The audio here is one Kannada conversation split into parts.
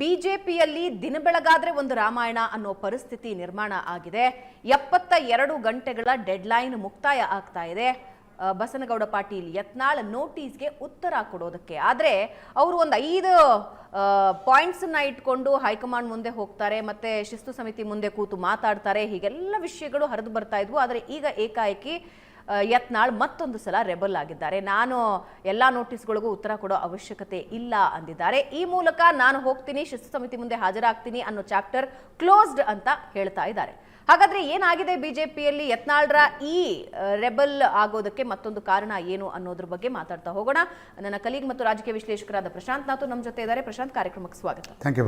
ಬಿಜೆಪಿಯಲ್ಲಿ ದಿನ ಬೆಳಗಾದ್ರೆ ಒಂದು ರಾಮಾಯಣ ಅನ್ನೋ ಪರಿಸ್ಥಿತಿ ನಿರ್ಮಾಣ ಆಗಿದೆ. ಎಪ್ಪತ್ತ ಎರಡು ಗಂಟೆಗಳ ಡೆಡ್ಲೈನ್ ಮುಕ್ತಾಯ ಆಗ್ತಾ ಇದೆ. ಬಸನಗೌಡ ಪಾಟೀಲ್ ಯತ್ನಾಳ್ ನೋಟಿಸ್ಗೆ ಉತ್ತರ ಕೊಡೋದಕ್ಕೆ. ಆದ್ರೆ ಅವರು ಒಂದು ಐದು ಪಾಯಿಂಟ್ಸ್ನ ಇಟ್ಕೊಂಡು ಹೈಕಮಾಂಡ್ ಮುಂದೆ ಹೋಗ್ತಾರೆ, ಮತ್ತೆ ಶಿಸ್ತು ಸಮಿತಿ ಮುಂದೆ ಕೂತು ಮಾತಾಡ್ತಾರೆ, ಹೀಗೆಲ್ಲ ವಿಷಯಗಳು ಹರಿದು ಬರ್ತಾ ಇದ್ವು. ಆದ್ರೆ ಈಗ ಏಕಾಏಕಿ ಯತ್ನಾಳ್ ಮತ್ತೊಂದು ಸಲ ರೆಬಲ್ ಆಗಿದ್ದಾರೆ. ನಾನು ಎಲ್ಲ ನೋಟಿಸ್ಗಳಿಗೂ ಉತ್ತರ ಕೊಡೋ ಅವಶ್ಯಕತೆ ಇಲ್ಲ ಅಂದಿದ್ದಾರೆ. ಈ ಮೂಲಕ ನಾನು ಹೋಗ್ತೀನಿ, ಶಿಸ್ತು ಸಮಿತಿ ಮುಂದೆ ಹಾಜರಾಗ್ತೀನಿ ಅನ್ನೋ ಚಾಪ್ಟರ್ ಕ್ಲೋಸ್ಡ್ ಅಂತ ಹೇಳ್ತಾ ಇದ್ದಾರೆ. ಹಾಗಾದ್ರೆ ಏನಾಗಿದೆ ಬಿಜೆಪಿಯಲ್ಲಿ? ಯತ್ನಾಳ್ರ ಈ ರೆಬಲ್ ಆಗೋದಕ್ಕೆ ಮತ್ತೊಂದು ಕಾರಣ ಏನು ಅನ್ನೋದ್ರ ಬಗ್ಗೆ ಮಾತಾಡ್ತಾ ಹೋಗೋಣ. ನನ್ನ ಕಲೀಗ್ ಮತ್ತು ರಾಜಕೀಯ ವಿಶ್ಲೇಷಕರಾದ ಪ್ರಶಾಂತ್ ನಾಥು ನಮ್ಮ ಜೊತೆ ಇದ್ದಾರೆ. ಪ್ರಶಾಂತ್, ಕಾರ್ಯಕ್ರಮಕ್ಕೆ ಸ್ವಾಗತ. ಥ್ಯಾಂಕ್ ಯು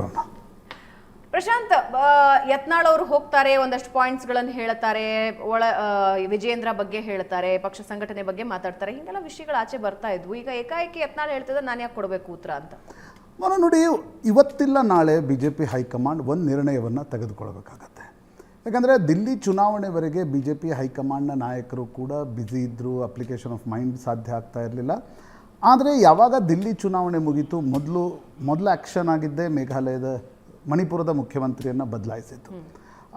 ಪ್ರಶಾಂತ್ ಯತ್ನಾಳ್ ಅವರು ಹೋಗ್ತಾರೆ, ಒಂದಷ್ಟು ಪಾಯಿಂಟ್ಸ್ಗಳನ್ನು ಹೇಳ್ತಾರೆ, ಒಳ ವಿಜಯೇಂದ್ರ ಬಗ್ಗೆ ಹೇಳ್ತಾರೆ, ಪಕ್ಷ ಸಂಘಟನೆ ಬಗ್ಗೆ ಮಾತಾಡ್ತಾರೆ, ಹಿಂಗೆಲ್ಲ ವಿಷಯಗಳು ಆಚೆ ಬರ್ತಾ ಇದ್ವು. ಈಗ ಏಕಾಏಕಿ ಯತ್ನಾಳ್ ಹೇಳ್ತಿದ್ರೆ ನಾನು ಯಾಕೆ ಕೊಡಬೇಕು ಉತ್ತರ ಅಂತ? ಮನೋ ನೋಡಿ, ಇವತ್ತಿಲ್ಲ ನಾಳೆ ಬಿ ಜೆ ಪಿ ಹೈಕಮಾಂಡ್ ಒಂದು ನಿರ್ಣಯವನ್ನು ತೆಗೆದುಕೊಳ್ಬೇಕಾಗತ್ತೆ. ಯಾಕಂದರೆ ದಿಲ್ಲಿ ಚುನಾವಣೆವರೆಗೆ ಬಿ ಜೆ ಪಿ ಹೈಕಮಾಂಡ್ನ ನಾಯಕರು ಕೂಡ ಬ್ಯುಸಿ ಇದ್ದರು ಅಪ್ಲಿಕೇಶನ್ ಆಫ್ ಮೈಂಡ್ ಸಾಧ್ಯ ಆಗ್ತಾ ಇರಲಿಲ್ಲ. ಆದರೆ ಯಾವಾಗ ದಿಲ್ಲಿ ಚುನಾವಣೆ ಮುಗೀತು, ಮೊದಲು ಮೊದಲು ಆ್ಯಕ್ಷನ್ ಆಗಿದ್ದೇ ಮೇಘಾಲಯದ ಮಣಿಪುರದ ಮುಖ್ಯಮಂತ್ರಿಯನ್ನು ಬದಲಾಯಿಸಿತ್ತು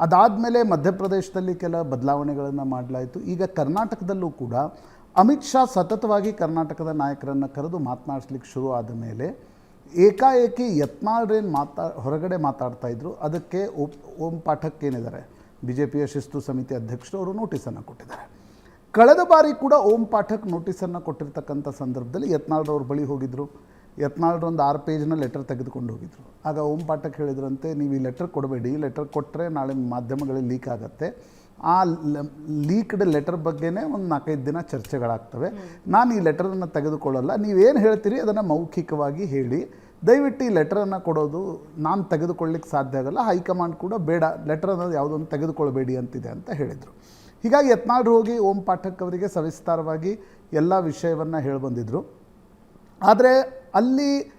ಅದಾದಮೇಲೆ ಮಧ್ಯಪ್ರದೇಶದಲ್ಲಿ ಕೆಲ ಬದಲಾವಣೆಗಳನ್ನು ಮಾಡಲಾಯಿತು. ಈಗ ಕರ್ನಾಟಕದಲ್ಲೂ ಕೂಡ ಅಮಿತ್ ಶಾ ಸತತವಾಗಿ ಕರ್ನಾಟಕದ ನಾಯಕರನ್ನು ಕರೆದು ಮಾತನಾಡಿಸ್ಲಿಕ್ಕೆ ಶುರು ಆದ ಮೇಲೆ ಏಕಾಏಕಿ ಯತ್ನಾಳ್ರೇನು ಮಾತಾ, ಹೊರಗಡೆ ಮಾತಾಡ್ತಾ ಇದ್ರು. ಅದಕ್ಕೆ ಓಂ ಓಂ ಪಾಠಕ್ ಏನಿದ್ದಾರೆ? ಬಿ ಜೆ ಪಿಯ ಶಿಸ್ತು ಸಮಿತಿ ಅಧ್ಯಕ್ಷರು ಅವರು ನೋಟಿಸನ್ನು ಕೊಟ್ಟಿದ್ದಾರೆ. ಕಳೆದ ಬಾರಿ ಕೂಡ ಓಂ ಪಾಠಕ್ ನೋಟಿಸನ್ನು ಕೊಟ್ಟಿರ್ತಕ್ಕಂಥ ಸಂದರ್ಭದಲ್ಲಿ ಯತ್ನಾಳ್ರವ್ರ ಬಳಿ ಹೋಗಿದ್ರು. ಯತ್ನಾಳ್ರೊಂದು ಆರು ಪೇಜ್ನ ಲೆಟರ್ ತೆಗೆದುಕೊಂಡು ಹೋಗಿದ್ರು. ಆಗ ಓಂ ಪಾಠಕ್ ಹೇಳಿದ್ರಂತೆ, ನೀವು ಈ ಲೆಟರ್ ಕೊಡಬೇಡಿ ಲೆಟರ್ ಕೊಟ್ಟರೆ ನಾಳೆ ಮಾಧ್ಯಮಗಳಲ್ಲಿ ಲೀಕ್ ಆಗುತ್ತೆ. ಆ ಲೀಕ್ಡ್ ಲೆಟರ್ ಬಗ್ಗೆನೇ ಒಂದು ನಾಲ್ಕೈದು ದಿನ ಚರ್ಚೆಗಳಾಗ್ತವೆ. ನಾನು ಈ ಲೆಟರನ್ನು ತೆಗೆದುಕೊಳ್ಳಲ್ಲ. ನೀವೇನು ಹೇಳ್ತೀರಿ ಅದನ್ನು ಮೌಖಿಕವಾಗಿ ಹೇಳಿ. ದಯವಿಟ್ಟು ಈ ಲೆಟರನ್ನು ಕೊಡೋದು ನಾನು ತೆಗೆದುಕೊಳ್ಳಿಕ್ಕೆ ಸಾಧ್ಯ ಆಗಲ್ಲ. ಹೈಕಮಾಂಡ್ ಕೂಡ ಬೇಡ, ಲೆಟರ್ ಅನ್ನೋದು ಯಾವುದೊಂದು ತೆಗೆದುಕೊಳ್ಬೇಡಿ ಅಂತಿದೆ ಅಂತ ಹೇಳಿದರು. ಹೀಗಾಗಿ ಯತ್ನಾಳ್ರು ಹೋಗಿ ಓಂ ಪಾಠಕ್ ಅವರಿಗೆ ಸವಿಸ್ತಾರವಾಗಿ ಎಲ್ಲ ವಿಷಯವನ್ನು ಹೇಳಿ ಬಂದಿದ್ರು ಆದರೆ ಅಲ್ಲಿ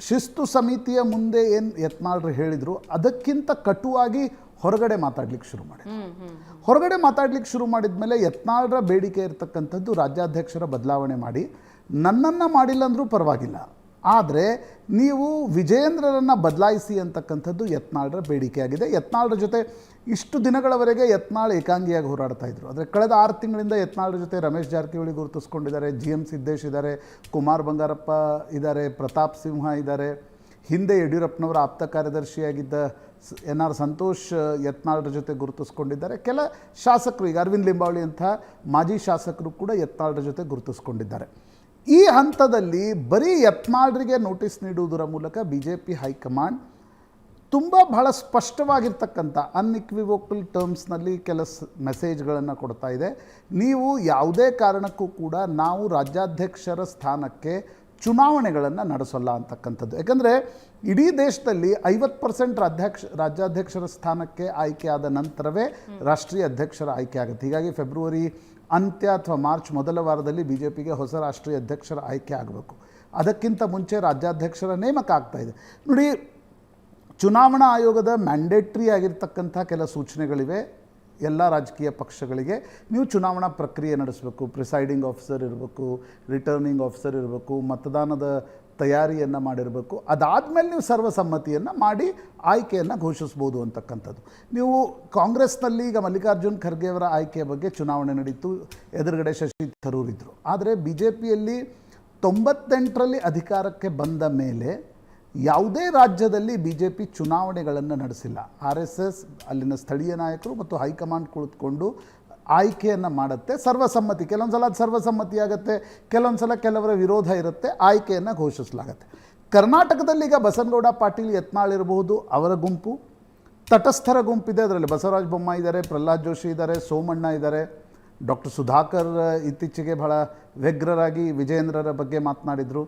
ಶಿಸ್ತು ಸಮಿತಿಯ ಮುಂದೆ ಏನು ಯತ್ನಾಳ್ರು ಹೇಳಿದರು ಅದಕ್ಕಿಂತ ಕಟುವಾಗಿ ಹೊರಗಡೆ ಮಾತಾಡ್ಲಿಕ್ಕೆ ಶುರು ಮಾಡಿ ಹೊರಗಡೆ ಮಾತಾಡ್ಲಿಕ್ಕೆ ಶುರು ಮಾಡಿದ ಮೇಲೆ ಯತ್ನಾಳ್ರ ಬೇಡಿಕೆ ಇರತಕ್ಕಂಥದ್ದು ರಾಜ್ಯಾಧ್ಯಕ್ಷರ ಬದಲಾವಣೆ ಮಾಡಿ ನನ್ನನ್ನು ಮಾಡಿಲ್ಲ ಅಂದರೂ ಪರವಾಗಿಲ್ಲ. ಆದರೆ ನೀವು ವಿಜಯೇಂದ್ರರನ್ನು ಬದಲಾಯಿಸಿ ಅಂತಕ್ಕಂಥದ್ದು ಯತ್ನಾಳ್ರ ಬೇಡಿಕೆಯಾಗಿದೆ ಯತ್ನಾಳ್ರ ಜೊತೆ ಇಷ್ಟು ದಿನಗಳವರೆಗೆ ಯತ್ನಾಳ್ ಏಕಾಂಗಿಯಾಗಿ ಹೋರಾಡ್ತಾ ಇದ್ರು. ಆದರೆ ಕಳೆದ ಆರು ತಿಂಗಳಿಂದ ಯತ್ನಾಳ್ರ ಜೊತೆ ರಮೇಶ್ ಜಾರಕಿಹೊಳಿ ಗುರುತಿಸ್ಕೊಂಡಿದ್ದಾರೆ ಜಿ ಎಂ ಸಿದ್ದೇಶ್ ಇದ್ದಾರೆ, ಕುಮಾರ್ ಬಂಗಾರಪ್ಪ ಇದ್ದಾರೆ, ಪ್ರತಾಪ್ ಸಿಂಹ ಇದ್ದಾರೆ. ಹಿಂದೆ ಯಡಿಯೂರಪ್ಪನವರ ಆಪ್ತ ಕಾರ್ಯದರ್ಶಿಯಾಗಿದ್ದ ಎನ್ ಆರ್ ಸಂತೋಷ್, ಯತ್ನಾಳ್ರ ಜೊತೆ ಗುರುತಿಸ್ಕೊಂಡಿದ್ದಾರೆ. ಕೆಲ ಶಾಸಕರು, ಈಗ ಅರವಿಂದ್ ಲಿಂಬಾವಳಿ ಅಂತಹ ಮಾಜಿ ಶಾಸಕರು ಕೂಡ ಯತ್ನಾಳ್ರ ಜೊತೆ ಗುರುತಿಸ್ಕೊಂಡಿದ್ದಾರೆ. ಈ ಹಂತದಲ್ಲಿ ಬರೀ ಯತ್ನಾಳ್ರಿಗೆ ನೋಟಿಸ್ ನೀಡುವುದರ ಮೂಲಕ ಬಿ ಜೆ ಪಿ ಹೈಕಮಾಂಡ್ ತುಂಬ ಬಹಳ ಸ್ಪಷ್ಟವಾಗಿರ್ತಕ್ಕಂಥ ಅನ್ಇಕ್ವಿವೋಕಲ್ ಟರ್ಮ್ಸ್ನಲ್ಲಿ ಕೆಲ ಮೆಸೇಜ್ಗಳನ್ನು ಕೊಡ್ತಾ ಇದೆ. ನೀವು ಯಾವುದೇ ಕಾರಣಕ್ಕೂ ಕೂಡ ನಾವು ರಾಜ್ಯಾಧ್ಯಕ್ಷರ ಸ್ಥಾನಕ್ಕೆ ಚುನಾವಣೆಗಳನ್ನು ನಡೆಸೋಲ್ಲ ಅಂತಕ್ಕಂಥದ್ದು. ಯಾಕಂದರೆ ಇಡೀ ದೇಶದಲ್ಲಿ ಐವತ್ತು ಪರ್ಸೆಂಟ್ ಅಧ್ಯಕ್ಷ ರಾಜ್ಯಾಧ್ಯಕ್ಷರ ಸ್ಥಾನಕ್ಕೆ ಆಯ್ಕೆ ಆದ ನಂತರವೇ ರಾಷ್ಟ್ರೀಯ ಅಧ್ಯಕ್ಷರ ಆಯ್ಕೆ ಆಗುತ್ತೆ. ಹೀಗಾಗಿ ಫೆಬ್ರವರಿ ಅಂತ್ಯ ಅಥವಾ ಮಾರ್ಚ್ ಮೊದಲ ವಾರದಲ್ಲಿ ಬಿ ಜೆ ಪಿಗೆ ಹೊಸ ರಾಷ್ಟ್ರೀಯ ಅಧ್ಯಕ್ಷರ ಆಯ್ಕೆ ಆಗಬೇಕು. ಅದಕ್ಕಿಂತ ಮುಂಚೆ ರಾಜ್ಯಾಧ್ಯಕ್ಷರ ನೇಮಕ ಆಗ್ತಾ ಇದೆ. ನೋಡಿ ಚುನಾವಣಾ ಆಯೋಗದ ಮ್ಯಾಂಡೇಟ್ರಿ ಆಗಿರ್ತಕ್ಕಂಥ ಕೆಲ ಸೂಚನೆಗಳಿವೆ. ಎಲ್ಲ ರಾಜಕೀಯ ಪಕ್ಷಗಳಿಗೆ. ನೀವು ಚುನಾವಣಾ ಪ್ರಕ್ರಿಯೆ ನಡೆಸಬೇಕು. ಪ್ರಿಸೈಡಿಂಗ್ ಆಫೀಸರ್ ಇರಬೇಕು ರಿಟರ್ನಿಂಗ್ ಆಫೀಸರ್ ಇರಬೇಕು, ಮತದಾನದ ತಯಾರಿಯನ್ನು ಮಾಡಿರಬೇಕು. ಅದಾದಮೇಲೆ ನೀವು ಸರ್ವಸಮ್ಮತಿಯನ್ನು ಮಾಡಿ ಆಯ್ಕೆಯನ್ನು ಘೋಷಿಸ್ಬೋದು ಅಂತಕ್ಕಂಥದ್ದು. ನೀವು ಕಾಂಗ್ರೆಸ್ನಲ್ಲಿ ಈಗ ಮಲ್ಲಿಕಾರ್ಜುನ್ ಖರ್ಗೆಯವರ ಆಯ್ಕೆಯ ಬಗ್ಗೆ ಚುನಾವಣೆ ನಡೀತು. ಎದುರುಗಡೆ ಶಶಿ ಥರೂರ್ ಇದ್ದರು ಆದರೆ ಬಿ ಜೆ ಪಿಯಲ್ಲಿ ತೊಂಬತ್ತೆಂಟರಲ್ಲಿ ಅಧಿಕಾರಕ್ಕೆ ಬಂದ ಮೇಲೆ ಯಾವುದೇ ರಾಜ್ಯದಲ್ಲಿ ಬಿ ಜೆ ಪಿ ಚುನಾವಣೆಗಳನ್ನು ನಡೆಸಿಲ್ಲ. ಆರ್ ಎಸ್ ಎಸ್, ಅಲ್ಲಿನ ಸ್ಥಳೀಯ ನಾಯಕರು ಮತ್ತು ಹೈಕಮಾಂಡ್ ಕುಳಿತುಕೊಂಡು ಆಯ್ಕೆಯನ್ನು ಮಾಡುತ್ತೆ. ಸರ್ವಸಮ್ಮತಿ ಕೆಲವೊಂದು ಸಲ ಅದು ಸರ್ವಸಮ್ಮತಿ ಆಗುತ್ತೆ ಕೆಲವೊಂದು ಸಲ ಕೆಲವರ ವಿರೋಧ ಇರುತ್ತೆ, ಆಯ್ಕೆಯನ್ನು ಘೋಷಿಸಲಾಗುತ್ತೆ. ಕರ್ನಾಟಕದಲ್ಲಿ ಈಗ ಬಸನಗೌಡ ಪಾಟೀಲ್ ಯತ್ನಾಳ್ ಇರಬಹುದು, ಅವರ ಗುಂಪು. ತಟಸ್ಥರ ಗುಂಪಿದೆ ಅದರಲ್ಲಿ ಬಸವರಾಜ ಬೊಮ್ಮಾಯಿ ಇದ್ದಾರೆ, ಪ್ರಹ್ಲಾದ್ ಜೋಶಿ ಇದ್ದಾರೆ, ಸೋಮಣ್ಣ ಇದ್ದಾರೆ. ಡಾಕ್ಟರ್ ಸುಧಾಕರ್ ಇತ್ತೀಚೆಗೆ ಬಹಳ ವ್ಯಗ್ರರಾಗಿ ವಿಜೇಂದ್ರರ ಬಗ್ಗೆ ಮಾತನಾಡಿದರು.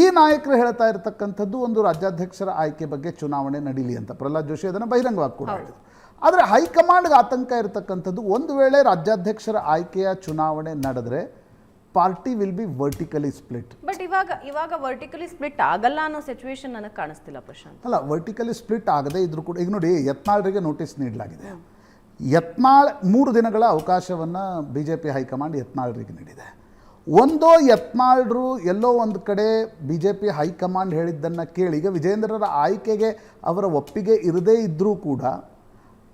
ಈ ನಾಯಕರು ಹೇಳ್ತಾ ಇರತಕ್ಕಂಥದ್ದು ಒಂದು ರಾಜ್ಯಾಧ್ಯಕ್ಷರ ಆಯ್ಕೆ ಬಗ್ಗೆ ಚುನಾವಣೆ ನಡೀಲಿ ಅಂತ. ಪ್ರಹ್ಲಾದ್ ಜೋಶಿ ಅದನ್ನು ಬಹಿರಂಗವಾಗಿ ಕೂಡ ಹೇಳಿದರು. ಆದರೆ ಹೈಕಮಾಂಡ್ಗೆ ಆತಂಕ ಇರತಕ್ಕಂಥದ್ದು ಒಂದು ವೇಳೆ ರಾಜ್ಯಾಧ್ಯಕ್ಷರ ಆಯ್ಕೆಯ ಚುನಾವಣೆ ನಡೆದ್ರೆ party will be vertically split. But ಇವಾಗ ಇವಾಗ ವರ್ಟಿಕಲಿ ಸ್ಪ್ಲಿಟ್ ಆಗಲ್ಲ ಅನ್ನೋ ಸಿಚುವೇಶನ್ ನನಗೆ ಕಾಣಿಸ್ತಿಲ್ಲ ಪ್ರಶಾಂತ್. ಅಲ್ಲ ವರ್ಟಿಕಲಿ ಸ್ಪ್ಲಿಟ್ ಆಗದೆ ಇದ್ರೂ ಕೂಡ ಈಗ ನೋಡಿ ಯತ್ನಾಳ್ರಿಗೆ ನೋಟಿಸ್ ನೀಡಲಾಗಿದೆ. ಯತ್ನಾಳ್ ಮೂರು ದಿನಗಳ ಅವಕಾಶವನ್ನು B J P high command ಯತ್ನಾಳ್ರಿಗೆ ನೀಡಿದೆ. ಒಂದೋ ಯತ್ನಾಳ್ರು ಎಲ್ಲೋ ಒಂದು ಕಡೆ ಬಿ ಜೆ ಪಿ ಹೈಕಮಾಂಡ್ ಹೇಳಿದ್ದನ್ನು ಕೇಳಿ ಈಗ ವಿಜೇಂದ್ರರ ಆಯ್ಕೆಗೆ ಅವರ ಒಪ್ಪಿಗೆ ಇರದೇ ಇದ್ದರೂ ಕೂಡ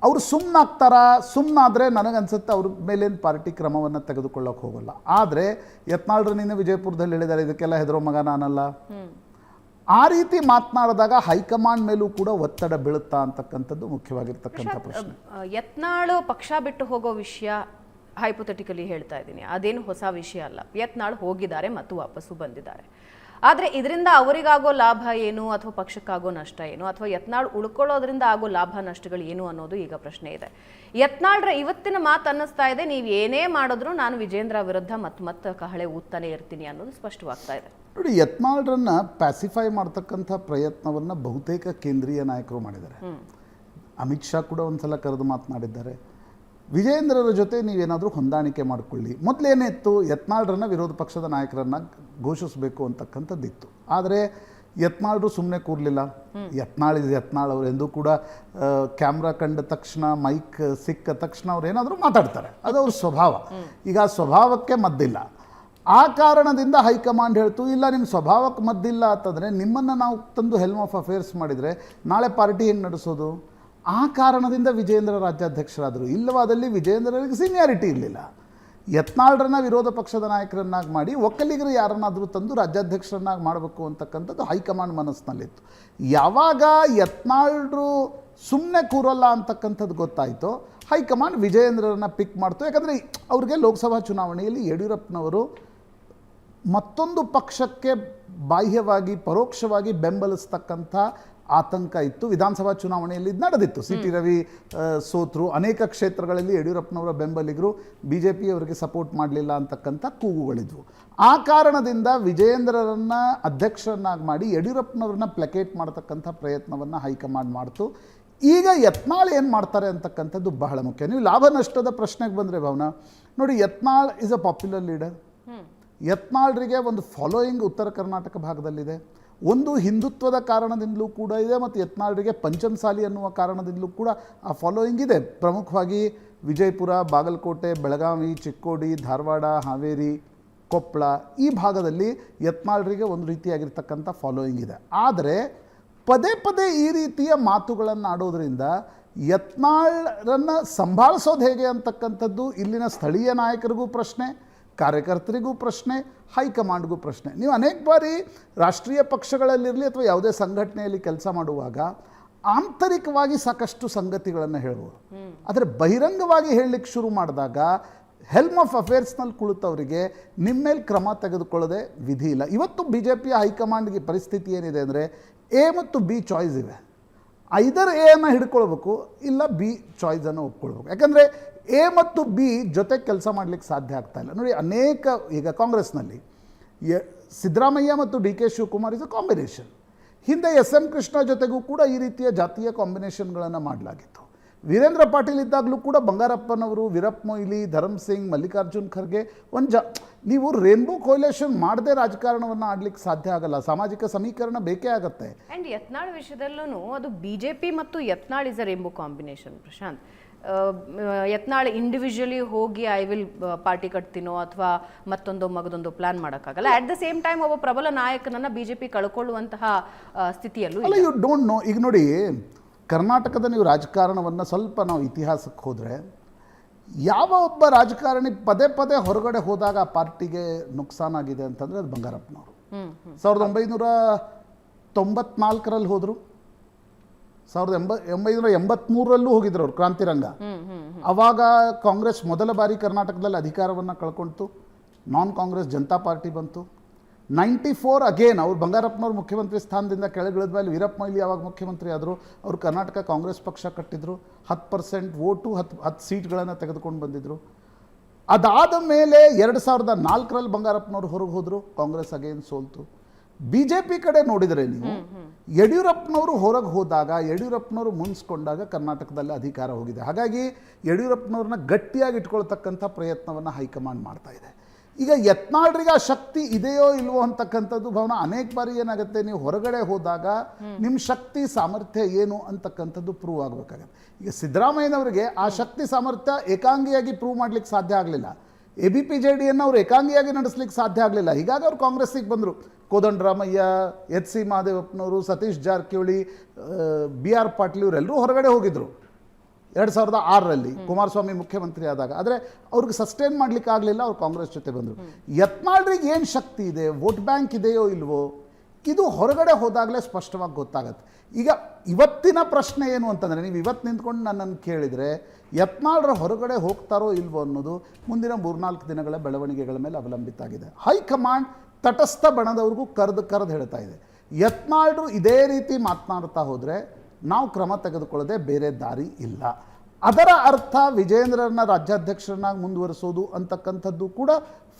ಅವರು ಸುಮ್ಮನಾಗ್ತಾರಾ ಸುಮ್ಮನಾದರೆ ನನಗನ್ಸುತ್ತೆ ಅವ್ರ ಮೇಲೇನು ಪಾರ್ಟಿ ಕ್ರಮವನ್ನು ತೆಗೆದುಕೊಳ್ಳೋಕೆ ಹೋಗಲ್ಲ. ಆದರೆ ಯತ್ನಾಳ್ರು ನಿನ್ನೆ ವಿಜಯಪುರದಲ್ಲಿ ಹೇಳಿದ್ದಾರೆ ಇದಕ್ಕೆಲ್ಲ ಹೆದರೋ ಮಗ ನಾನಲ್ಲ. ಆ ರೀತಿ ಮಾತನಾಡಿದಾಗ ಹೈಕಮಾಂಡ್ ಮೇಲೂ ಕೂಡ ಒತ್ತಡ ಬೀಳುತ್ತಾ ಅಂತಕ್ಕಂಥದ್ದು ಮುಖ್ಯವಾಗಿರ್ತಕ್ಕಂಥ ಪ್ರಶ್ನೆ. ಯತ್ನಾಳು ಪಕ್ಷ ಬಿಟ್ಟು ಹೋಗೋ ವಿಷಯ ಹೈಪೋಥೆಟಿಕಲಿ ಹೇಳ್ತಾ ಇದ್ದೀನಿ. ಅದೇನು ಹೊಸ ವಿಷಯ ಅಲ್ಲ. ಯತ್ನಾಳ್ ಹೋಗಿದ್ದಾರೆ ಮತ್ತು ವಾಪಸ್ಸು ಬಂದಿದ್ದಾರೆ. ಆದರೆ ಇದರಿಂದ ಅವರಿಗಾಗೋ ಲಾಭ ಏನು ಅಥವಾ ಪಕ್ಷಕ್ಕಾಗೋ ನಷ್ಟ ಏನು ಅಥವಾ ಯತ್ನಾಳ್ ಉಳ್ಕೊಳ್ಳೋದ್ರಿಂದ ಆಗೋ ಲಾಭ ನಷ್ಟಗಳು ಏನು ಅನ್ನೋದು ಈಗ ಪ್ರಶ್ನೆ ಇದೆ. ಯತ್ನಾಳ್ರ ಇವತ್ತಿನ ಮಾತು ಅನ್ನಿಸ್ತಾ ಇದೆ. ನೀವು ಏನೇ ಮಾಡಿದ್ರು ನಾನು ವಿಜೇಂದ್ರ ವಿರುದ್ಧ ಮತ್ತೆ ಮತ್ತೆ ಕಹಳೆ ಊದ್ತಾನೆ ಇರ್ತೀನಿ ಅನ್ನೋದು ಸ್ಪಷ್ಟವಾಗ್ತಾ ಇದೆ. ನೋಡಿ ಯತ್ನಾಳ್ರನ್ನ ಪ್ಯಾಸಿಫೈ ಮಾಡ್ತಕ್ಕಂಥ ಪ್ರಯತ್ನವನ್ನು ಬಹುತೇಕ ಕೇಂದ್ರೀಯ ನಾಯಕರು ಮಾಡಿದ್ದಾರೆ. ಅಮಿತ್ ಶಾ ಕೂಡ ಒಂದ್ಸಲ ಕರೆದು ಮಾತನಾಡಿದ್ದಾರೆ. ವಿಜೇಂದ್ರರ ಜೊತೆ ನೀವೇನಾದರೂ ಹೊಂದಾಣಿಕೆ ಮಾಡಿಕೊಳ್ಳಿ. ಮೊದಲೇನಿತ್ತು ಯತ್ನಾಳ್ರನ್ನ ವಿರೋಧ ಪಕ್ಷದ ನಾಯಕರನ್ನ ಘೋಷಿಸಬೇಕು ಅಂತಕ್ಕಂಥದ್ದಿತ್ತು. ಆದರೆ ಯತ್ನಾಳ್ರು ಸುಮ್ಮನೆ ಕೂರಲಿಲ್ಲ. ಯತ್ನಾಳ್ ಇದು ಯತ್ನಾಳ್ ಅವರು ಎಂದೂ ಕೂಡ ಕ್ಯಾಮ್ರಾ ಕಂಡ ತಕ್ಷಣ ಮೈಕ್ ಸಿಕ್ಕ ತಕ್ಷಣ ಅವ್ರು ಏನಾದರೂ ಮಾತಾಡ್ತಾರೆ. ಅದು ಅವ್ರ ಸ್ವಭಾವ. ಈಗ ಆ ಸ್ವಭಾವಕ್ಕೆ ಮದ್ದಿಲ್ಲ. ಆ ಕಾರಣದಿಂದ ಹೈಕಮಾಂಡ್ ಹೇಳ್ತು ಇಲ್ಲ ನಿಮ್ಮ ಸ್ವಭಾವಕ್ಕೆ ಮದ್ದಿಲ್ಲ ಅಂತಂದರೆ ನಿಮ್ಮನ್ನು ನಾವು ತಂದು ಹೆಲ್ಮ್ ಆಫ್ ಅಫೇರ್ಸ್ ಮಾಡಿದರೆ ನಾಳೆ ಪಾರ್ಟಿ ಹೆಂಗೆ ನಡೆಸೋದು? ಆ ಕಾರಣದಿಂದ ವಿಜೇಂದ್ರ ರಾಜ್ಯಾಧ್ಯಕ್ಷರಾದರು. ಇಲ್ಲವಾದಲ್ಲಿ ವಿಜೇಂದ್ರರಿಗೆ ಸೀನಿಯಾರಿಟಿ ಇರಲಿಲ್ಲ. ಯತ್ನಾಳ್ರನ್ನ ವಿರೋಧ ಪಕ್ಷದ ನಾಯಕರನ್ನಾಗಿ ಮಾಡಿ ಒಕ್ಕಲಿಗರು ಯಾರನ್ನಾದರೂ ತಂದು ರಾಜ್ಯಾಧ್ಯಕ್ಷರನ್ನಾಗಿ ಮಾಡಬೇಕು ಅಂತಕ್ಕಂಥದ್ದು ಹೈಕಮಾಂಡ್ ಮನಸ್ಸಿನಲ್ಲಿತ್ತು. ಯಾವಾಗ ಯತ್ನಾಳ್ರು ಸುಮ್ಮನೆ ಕೂರಲ್ಲ ಅಂತಕ್ಕಂಥದ್ದು ಗೊತ್ತಾಯಿತು, ಹೈಕಮಾಂಡ್ ವಿಜಯೇಂದ್ರರನ್ನ ಪಿಕ್ ಮಾಡ್ತು. ಯಾಕಂದರೆ ಅವ್ರಿಗೆ ಲೋಕಸಭಾ ಚುನಾವಣೆಯಲ್ಲಿ ಯಡಿಯೂರಪ್ಪನವರು ಮತ್ತೊಂದು ಪಕ್ಷಕ್ಕೆ ಬಾಹ್ಯವಾಗಿ, ಪರೋಕ್ಷವಾಗಿ ಬೆಂಬಲಿಸ್ತಕ್ಕಂಥ ಆತಂಕ ಇತ್ತು. ವಿಧಾನಸಭಾ ಚುನಾವಣೆಯಲ್ಲಿ ಇದು ನಡೆದಿತ್ತು. ಸಿ ಟಿ ರವಿ ಸೋತರು. ಅನೇಕ ಕ್ಷೇತ್ರಗಳಲ್ಲಿ ಯಡಿಯೂರಪ್ಪನವರ ಬೆಂಬಲಿಗರು ಬಿ ಜೆ ಪಿಯವರಿಗೆ ಸಪೋರ್ಟ್ ಮಾಡಲಿಲ್ಲ ಅಂತಕ್ಕಂಥ ಕೂಗುಗಳಿದ್ವು. ಆ ಕಾರಣದಿಂದ ವಿಜಯೇಂದ್ರರನ್ನು ಅಧ್ಯಕ್ಷರನ್ನಾಗಿ ಮಾಡಿ ಯಡಿಯೂರಪ್ಪನವ್ರನ್ನ ಪ್ಲೆಕೇಟ್ ಮಾಡ್ತಕ್ಕಂಥ ಪ್ರಯತ್ನವನ್ನು ಹೈಕಮಾಂಡ್ ಮಾಡ್ತು. ಈಗ ಯತ್ನಾಳ್ ಏನು ಮಾಡ್ತಾರೆ ಅಂತಕ್ಕಂಥದ್ದು ಬಹಳ ಮುಖ್ಯ. ನೀವು ಲಾಭ ನಷ್ಟದ ಪ್ರಶ್ನೆಗೆ ಬಂದರೆ ಭಾವನಾ ನೋಡಿ Yatnal is a popular leader ಯತ್ನಾಳ್ರಿಗೆ ಒಂದು ಫಾಲೋಯಿಂಗ್ ಉತ್ತರ ಕರ್ನಾಟಕ ಭಾಗದಲ್ಲಿದೆ. ಒಂದು ಹಿಂದುತ್ವದ ಕಾರಣದಿಂದಲೂ ಕೂಡ ಇದೆ ಮತ್ತು ಯತ್ನಾಳ್ರಿಗೆ ಪಂಚಮಸಾಲಿ ಅನ್ನುವ ಕಾರಣದಿಂದಲೂ ಕೂಡ ಆ ಫಾಲೋಯಿಂಗ್ ಇದೆ. ಪ್ರಮುಖವಾಗಿ ವಿಜಯಪುರ, ಬಾಗಲಕೋಟೆ, ಬೆಳಗಾವಿ, ಚಿಕ್ಕೋಡಿ, ಧಾರವಾಡ, ಹಾವೇರಿ, ಕೊಪ್ಪಳ ಈ ಭಾಗದಲ್ಲಿ ಯತ್ನಾಳ್ರಿಗೆ ಒಂದು ರೀತಿಯಾಗಿರ್ತಕ್ಕಂಥ ಫಾಲೋಯಿಂಗ್ ಇದೆ. ಆದರೆ ಪದೇ ಪದೇ ಈ ರೀತಿಯ ಮಾತುಗಳನ್ನು ಆಡೋದರಿಂದ ಯತ್ನಾಳ್ರನ್ನು ಸಂಭಾಳಿಸೋದು ಹೇಗೆ ಅಂತಕ್ಕಂಥದ್ದು ಇಲ್ಲಿನ ಸ್ಥಳೀಯ ನಾಯಕರಿಗೂ ಪ್ರಶ್ನೆ. ಕಾರ್ಯಕರ್ತರಿಗೂ ಪ್ರಶ್ನೆ, ಹೈಕಮಾಂಡ್ಗೂ ಪ್ರಶ್ನೆ. ನೀವು ಅನೇಕ ಬಾರಿ ರಾಷ್ಟ್ರೀಯ ಪಕ್ಷಗಳಲ್ಲಿರಲಿ ಅಥವಾ ಯಾವುದೇ ಸಂಘಟನೆಯಲ್ಲಿ ಕೆಲಸ ಮಾಡುವಾಗ ಆಂತರಿಕವಾಗಿ ಸಾಕಷ್ಟು ಸಂಗತಿಗಳನ್ನು ಹೇಳ್ಬೋದು ಆದರೆ ಬಹಿರಂಗವಾಗಿ ಹೇಳಲಿಕ್ಕೆ ಶುರು ಮಾಡಿದಾಗ ಹೆಲ್ಮ್ ಆಫ್ ಅಫೇರ್ಸ್ನಲ್ಲಿ ಕುಳಿತವರಿಗೆ ನಿಮ್ಮ ಮೇಲೆ ಕ್ರಮ ತೆಗೆದುಕೊಳ್ಳದೆ ವಿಧಿ ಇಲ್ಲ. ಇವತ್ತು ಬಿ ಜೆ ಪಿಯ ಹೈಕಮಾಂಡ್ಗೆ ಪರಿಸ್ಥಿತಿ ಏನಿದೆ ಅಂದರೆ ಎ ಮತ್ತು ಬಿ ಚಾಯ್ಸ್ ಇವೆ. ಐದರ್ ಎ ಅನ್ನು ಹಿಡ್ಕೊಳ್ಬೇಕು, ಇಲ್ಲ ಬಿ ಚಾಯ್ಸನ್ನು ಒಪ್ಕೊಳ್ಬೇಕು. ಯಾಕಂದರೆ ಎ ಮತ್ತು ಬಿ ಜೊತೆ ಕೆಲಸ ಮಾಡಲಿಕ್ಕೆ ಸಾಧ್ಯ ಆಗ್ತಾ ಇಲ್ಲ. ನೋಡಿ, ಅನೇಕ ಈಗ ಕಾಂಗ್ರೆಸ್ನಲ್ಲಿ ಸಿದ್ದರಾಮಯ್ಯ ಮತ್ತು D K Shivakumar is a combination ಹಿಂದೆ ಎಸ್ ಎಂ ಕೃಷ್ಣ ಜೊತೆಗೂ ಕೂಡ ಈ ರೀತಿಯ ಜಾತಿಯ ಕಾಂಬಿನೇಷನ್ಗಳನ್ನು ಮಾಡಲಾಗಿತ್ತು. ವೀರೇಂದ್ರ ಪಾಟೀಲ್ ಇದ್ದಾಗಲೂ ಕೂಡ ಬಂಗಾರಪ್ಪನವರು, ವೀರಪ್ಪ ಮೊಯ್ಲಿ ಧರಮ್ ಸಿಂಗ್, ಮಲ್ಲಿಕಾರ್ಜುನ್ ಖರ್ಗೆ ಒಂದು ಜ, ನೀವು ರೇನ್ಬೋ ಕೊಯ್ಲೇಷನ್ ಮಾಡದೆ ರಾಜಕಾರಣವನ್ನು ಆಡ್ಲಿಕ್ಕೆ ಸಾಧ್ಯ ಆಗಲ್ಲ. ಸಾಮಾಜಿಕ ಸಮೀಕರಣ ಬೇಕೇ ಆಗುತ್ತೆ. ಅಂಡ್ ಯತ್ನಾಳ್ ವಿಷಯದಲ್ಲೂ ಅದು ಬಿಜೆಪಿ ಮತ್ತು Yatnal is a rainbow combination Prashant. Yatnal individually ಹೋಗಿ ಐ ವಿಲ್ ಪಾರ್ಟಿ ಕಟ್ತೀನೋ ಅಥವಾ ಮತ್ತೊಂದು ಮಗದೊಂದು ಪ್ಲಾನ್ ಮಾಡೋಕ್ಕಾಗಲ್ಲ. ಅಟ್ ದ ಸೇಮ್ ಟೈಮ್ ಒಬ್ಬ ಪ್ರಬಲ ನಾಯಕನನ್ನ ಬಿಜೆಪಿ ಕಳ್ಕೊಳ್ಳುವಂತಹ ಸ್ಥಿತಿಯಲ್ಲೂ ಅಲ್ಲ ಯು ಡೋಂಟ್ ನೋ ಈಗ ನೋಡಿ ಕರ್ನಾಟಕದ ನೀವು ರಾಜಕಾರಣವನ್ನು ಸ್ವಲ್ಪ ನಾವು ಇತಿಹಾಸಕ್ಕೆ ಹೋದರೆ ಯಾವ ಒಬ್ಬ ರಾಜಕಾರಣಿ ಪದೇ ಪದೇ ಹೊರಗಡೆ ಹೋದಾಗ ಆ ಪಾರ್ಟಿಗೆ ನುಕ್ಸಾನಾಗಿದೆ ಅಂತಂದರೆ ಅದು ಬಂಗಾರಪ್ಪನವರು. ಸಾವಿರದ ಒಂಬೈನೂರ ತೊಂಬತ್ನಾಲ್ಕರಲ್ಲಿ ಹೋದರು. ಸಾವಿರದ ಎಂಬ ಒಂಬೈನೂರ ಎಂಬತ್ಮೂರರಲ್ಲೂ ಹೋಗಿದ್ರು ಅವರು ಕ್ರಾಂತಿರಂಗ. ಅವಾಗ ಕಾಂಗ್ರೆಸ್ ಮೊದಲ ಬಾರಿ ಕರ್ನಾಟಕದಲ್ಲಿ ಅಧಿಕಾರವನ್ನು ಕಳ್ಕೊಳ್ತು ನಾನ್ ಕಾಂಗ್ರೆಸ್ ಜನತಾ ಪಾರ್ಟಿ ಬಂತು. ನೈಂಟಿ ಫೋರ್ ಅಗೇನ್ ಅವ್ರು ಬಂಗಾರಪ್ಪನವ್ರು ಮುಖ್ಯಮಂತ್ರಿ ಸ್ಥಾನದಿಂದ ಕೆಳಗಿಳಿದ ಮೇಲೆ ವೀರಪ್ಪ ಮೊಯ್ಲಿ ಯಾವಾಗ ಮುಖ್ಯಮಂತ್ರಿ ಆದರು ಅವರು ಕರ್ನಾಟಕ ಕಾಂಗ್ರೆಸ್ ಪಕ್ಷ ಕಟ್ಟಿದ್ರು. ಹತ್ತು ಪರ್ಸೆಂಟ್ ಓಟು ಹತ್ತು ಹತ್ತು ಸೀಟ್ಗಳನ್ನು ತೆಗೆದುಕೊಂಡು ಬಂದಿದ್ದರು ಅದಾದ ಮೇಲೆ ಎರಡು ಸಾವಿರದ ನಾಲ್ಕರಲ್ಲಿ ಬಂಗಾರಪ್ಪನವ್ರು ಹೊರಗೆ ಹೋದರು ಕಾಂಗ್ರೆಸ್ ಅಗೇನ್ ಸೋಲ್ತು. ಬಿ ಜೆ ಪಿ ಕಡೆ ನೋಡಿದರೆ ನೀವು ಯಡಿಯೂರಪ್ಪನವರು ಹೊರಗೆ ಹೋದಾಗ ಯಡಿಯೂರಪ್ಪನವರು ಮುನ್ಸ್ಕೊಂಡಾಗ ಕರ್ನಾಟಕದಲ್ಲಿ ಅಧಿಕಾರ ಹೋಗಿದೆ. ಹಾಗಾಗಿ ಯಡಿಯೂರಪ್ಪನವ್ರನ್ನ ಗಟ್ಟಿಯಾಗಿ ಇಟ್ಕೊಳ್ತಕ್ಕಂಥ ಪ್ರಯತ್ನವನ್ನು ಹೈಕಮಾಂಡ್ ಮಾಡ್ತಾ ಇದೆ. ಈಗ ಯತ್ನಾಳ್ರಿಗೆ ಆ ಶಕ್ತಿ ಇದೆಯೋ ಇಲ್ವೋ ಅಂತಕ್ಕಂಥದ್ದು ಭವನ ಅನೇಕ ಬಾರಿ ಏನಾಗುತ್ತೆ ನೀವು ಹೊರಗಡೆ ಹೋದಾಗ ನಿಮ್ಮ ಶಕ್ತಿ ಸಾಮರ್ಥ್ಯ ಏನು ಅಂತಕ್ಕಂಥದ್ದು ಪ್ರೂವ್ ಆಗಬೇಕಾಗತ್ತೆ. ಈಗ ಸಿದ್ದರಾಮಯ್ಯನವರಿಗೆ ಆ ಶಕ್ತಿ ಸಾಮರ್ಥ್ಯ ಏಕಾಂಗಿಯಾಗಿ ಪ್ರೂವ್ ಮಾಡ್ಲಿಕ್ಕೆ ಸಾಧ್ಯ ಆಗಲಿಲ್ಲ. ಎ ಬಿ ಪಿ ಜೆ ಡಿಯನ್ನು ಅವರು ಏಕಾಂಗಿಯಾಗಿ ನಡೆಸಲಿಕ್ಕೆ ಸಾಧ್ಯ ಆಗಲಿಲ್ಲ. ಹೀಗಾಗಿ ಅವರು ಕಾಂಗ್ರೆಸ್ಸಿಗೆ ಬಂದರು. ಕೋದಂಡರಾಮಯ್ಯ ಎಚ್ ಸಿ ಮಹದೇವಪ್ಪನವರು ಸತೀಶ್ ಜಾರಕಿಹೊಳಿ ಬಿ ಆರ್ ಪಾಟೀಲ್ ಇವರೆಲ್ಲರೂ ಹೊರಗಡೆ ಹೋಗಿದ್ರು. ಎರಡು ಸಾವಿರದ ಆರರಲ್ಲಿ ಕುಮಾರಸ್ವಾಮಿ ಮುಖ್ಯಮಂತ್ರಿ ಆದಾಗ. ಆದರೆ ಅವ್ರಿಗೆ ಸಸ್ಟೈನ್ ಮಾಡ್ಲಿಕ್ಕೆ ಆಗಲಿಲ್ಲ ಅವ್ರು ಕಾಂಗ್ರೆಸ್ ಜೊತೆ ಬಂದರು. ಯತ್ನಾಳ್ರಿಗೆ ಏನು ಶಕ್ತಿ ಇದೆ? ವೋಟ್ ಬ್ಯಾಂಕ್ ಇದೆಯೋ ಇಲ್ವೋ? ಇದು ಹೊರಗಡೆ ಹೋದಾಗಲೇ ಸ್ಪಷ್ಟವಾಗಿ ಗೊತ್ತಾಗತ್ತೆ. ಈಗ ಇವತ್ತಿನ ಪ್ರಶ್ನೆ ಏನು ಅಂತಂದರೆ, ನೀವು ಇವತ್ತು ನಿಂತ್ಕೊಂಡು ನನ್ನನ್ನು ಕೇಳಿದರೆ, ಯತ್ನಾಳ್ರ ಹೊರಗಡೆ ಹೋಗ್ತಾರೋ ಇಲ್ವೋ ಅನ್ನೋದು ಮುಂದಿನ ಮೂರ್ನಾಲ್ಕು ದಿನಗಳ ಬೆಳವಣಿಗೆಗಳ ಮೇಲೆ ಅವಲಂಬಿತ ಆಗಿದೆ. ಹೈಕಮಾಂಡ್ ತಟಸ್ಥ ಬಣದವ್ರಿಗೂ ಕರೆದು ಕರೆದು ಹೇಳ್ತಾ ಇದೆ. ಯತ್ನಾಳ್ರು ಇದೇ ರೀತಿ ಮಾತನಾಡ್ತಾ ಹೋದರೆ ನಾವು ಕ್ರಮ ತೆಗೆದುಕೊಳ್ಳದೆ ಬೇರೆ ದಾರಿ ಇಲ್ಲ. ಅದರ ಅರ್ಥ ವಿಜೇಂದ್ರನ ರಾಜ್ಯಾಧ್ಯಕ್ಷರನ್ನಾಗಿ ಮುಂದುವರಿಸೋದು ಅಂತಕ್ಕಂಥದ್ದು ಕೂಡ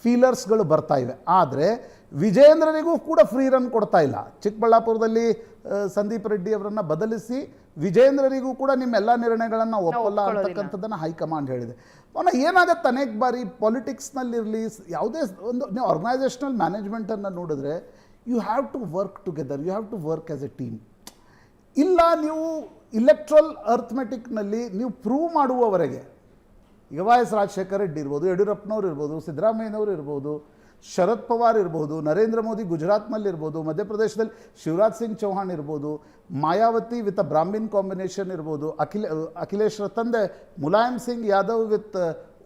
ಫೀಲರ್ಸ್ಗಳು ಬರ್ತಾ ಇವೆ. ಆದರೆ ವಿಜೇಂದ್ರನಿಗೂ ಕೂಡ ಫ್ರೀ ರನ್ ಕೊಡ್ತಾ ಇಲ್ಲ. ಚಿಕ್ಕಬಳ್ಳಾಪುರದಲ್ಲಿ ಸಂದೀಪ್ ರೆಡ್ಡಿ ಅವರನ್ನು ಬದಲಿಸಿ ವಿಜಯೇಂದ್ರನಿಗೂ ಕೂಡ ನಿಮ್ಮ ಎಲ್ಲ ನಿರ್ಣಯಗಳನ್ನು ಒಪ್ಪಲ್ಲ ಅಂತಕ್ಕಂಥದ್ದನ್ನು ಹೈಕಮಾಂಡ್ ಹೇಳಿದೆ. ಅವನ ಏನಾಗತ್ತೆ ಅನೇಕ ಬಾರಿ ಪಾಲಿಟಿಕ್ಸ್ನಲ್ಲಿರಲಿ ಯಾವುದೇ ಒಂದು ನೀವು ಆರ್ಗನೈಸೇಷನಲ್ ಮ್ಯಾನೇಜ್ಮೆಂಟನ್ನು ನೋಡಿದ್ರೆ you have to work together you have to work as a team ಇಲ್ಲ ನೀವು ಇಲೆಕ್ಟ್ರಲ್ ಅರ್ಥಮೆಟಿಕ್ನಲ್ಲಿ ನೀವು ಪ್ರೂವ್ ಮಾಡುವವರೆಗೆ ಈಗ ವೈ ಎಸ್ ರಾಜಶೇಖರ್ ರೆಡ್ಡಿ ಇರ್ಬೋದು ಯಡಿಯೂರಪ್ಪನವ್ರು ಇರ್ಬೋದು ಸಿದ್ದರಾಮಯ್ಯನವರು ಇರ್ಬೋದು ಶರದ್ ಪವಾರ್ ಇರ್ಬೋದು ನರೇಂದ್ರ ಮೋದಿ ಗುಜರಾತ್ನಲ್ಲಿ ಇರ್ಬೋದು ಮಧ್ಯಪ್ರದೇಶದಲ್ಲಿ ಶಿವರಾಜ್ ಸಿಂಗ್ ಚೌಹಾಣ್ ಇರ್ಬೋದು Mayawati with a Brahmin combination ಇರ್ಬೋದು ಅಖಿಲ ಅಖಿಲೇಶ್ರ ತಂದೆ Mulayam Singh Yadav with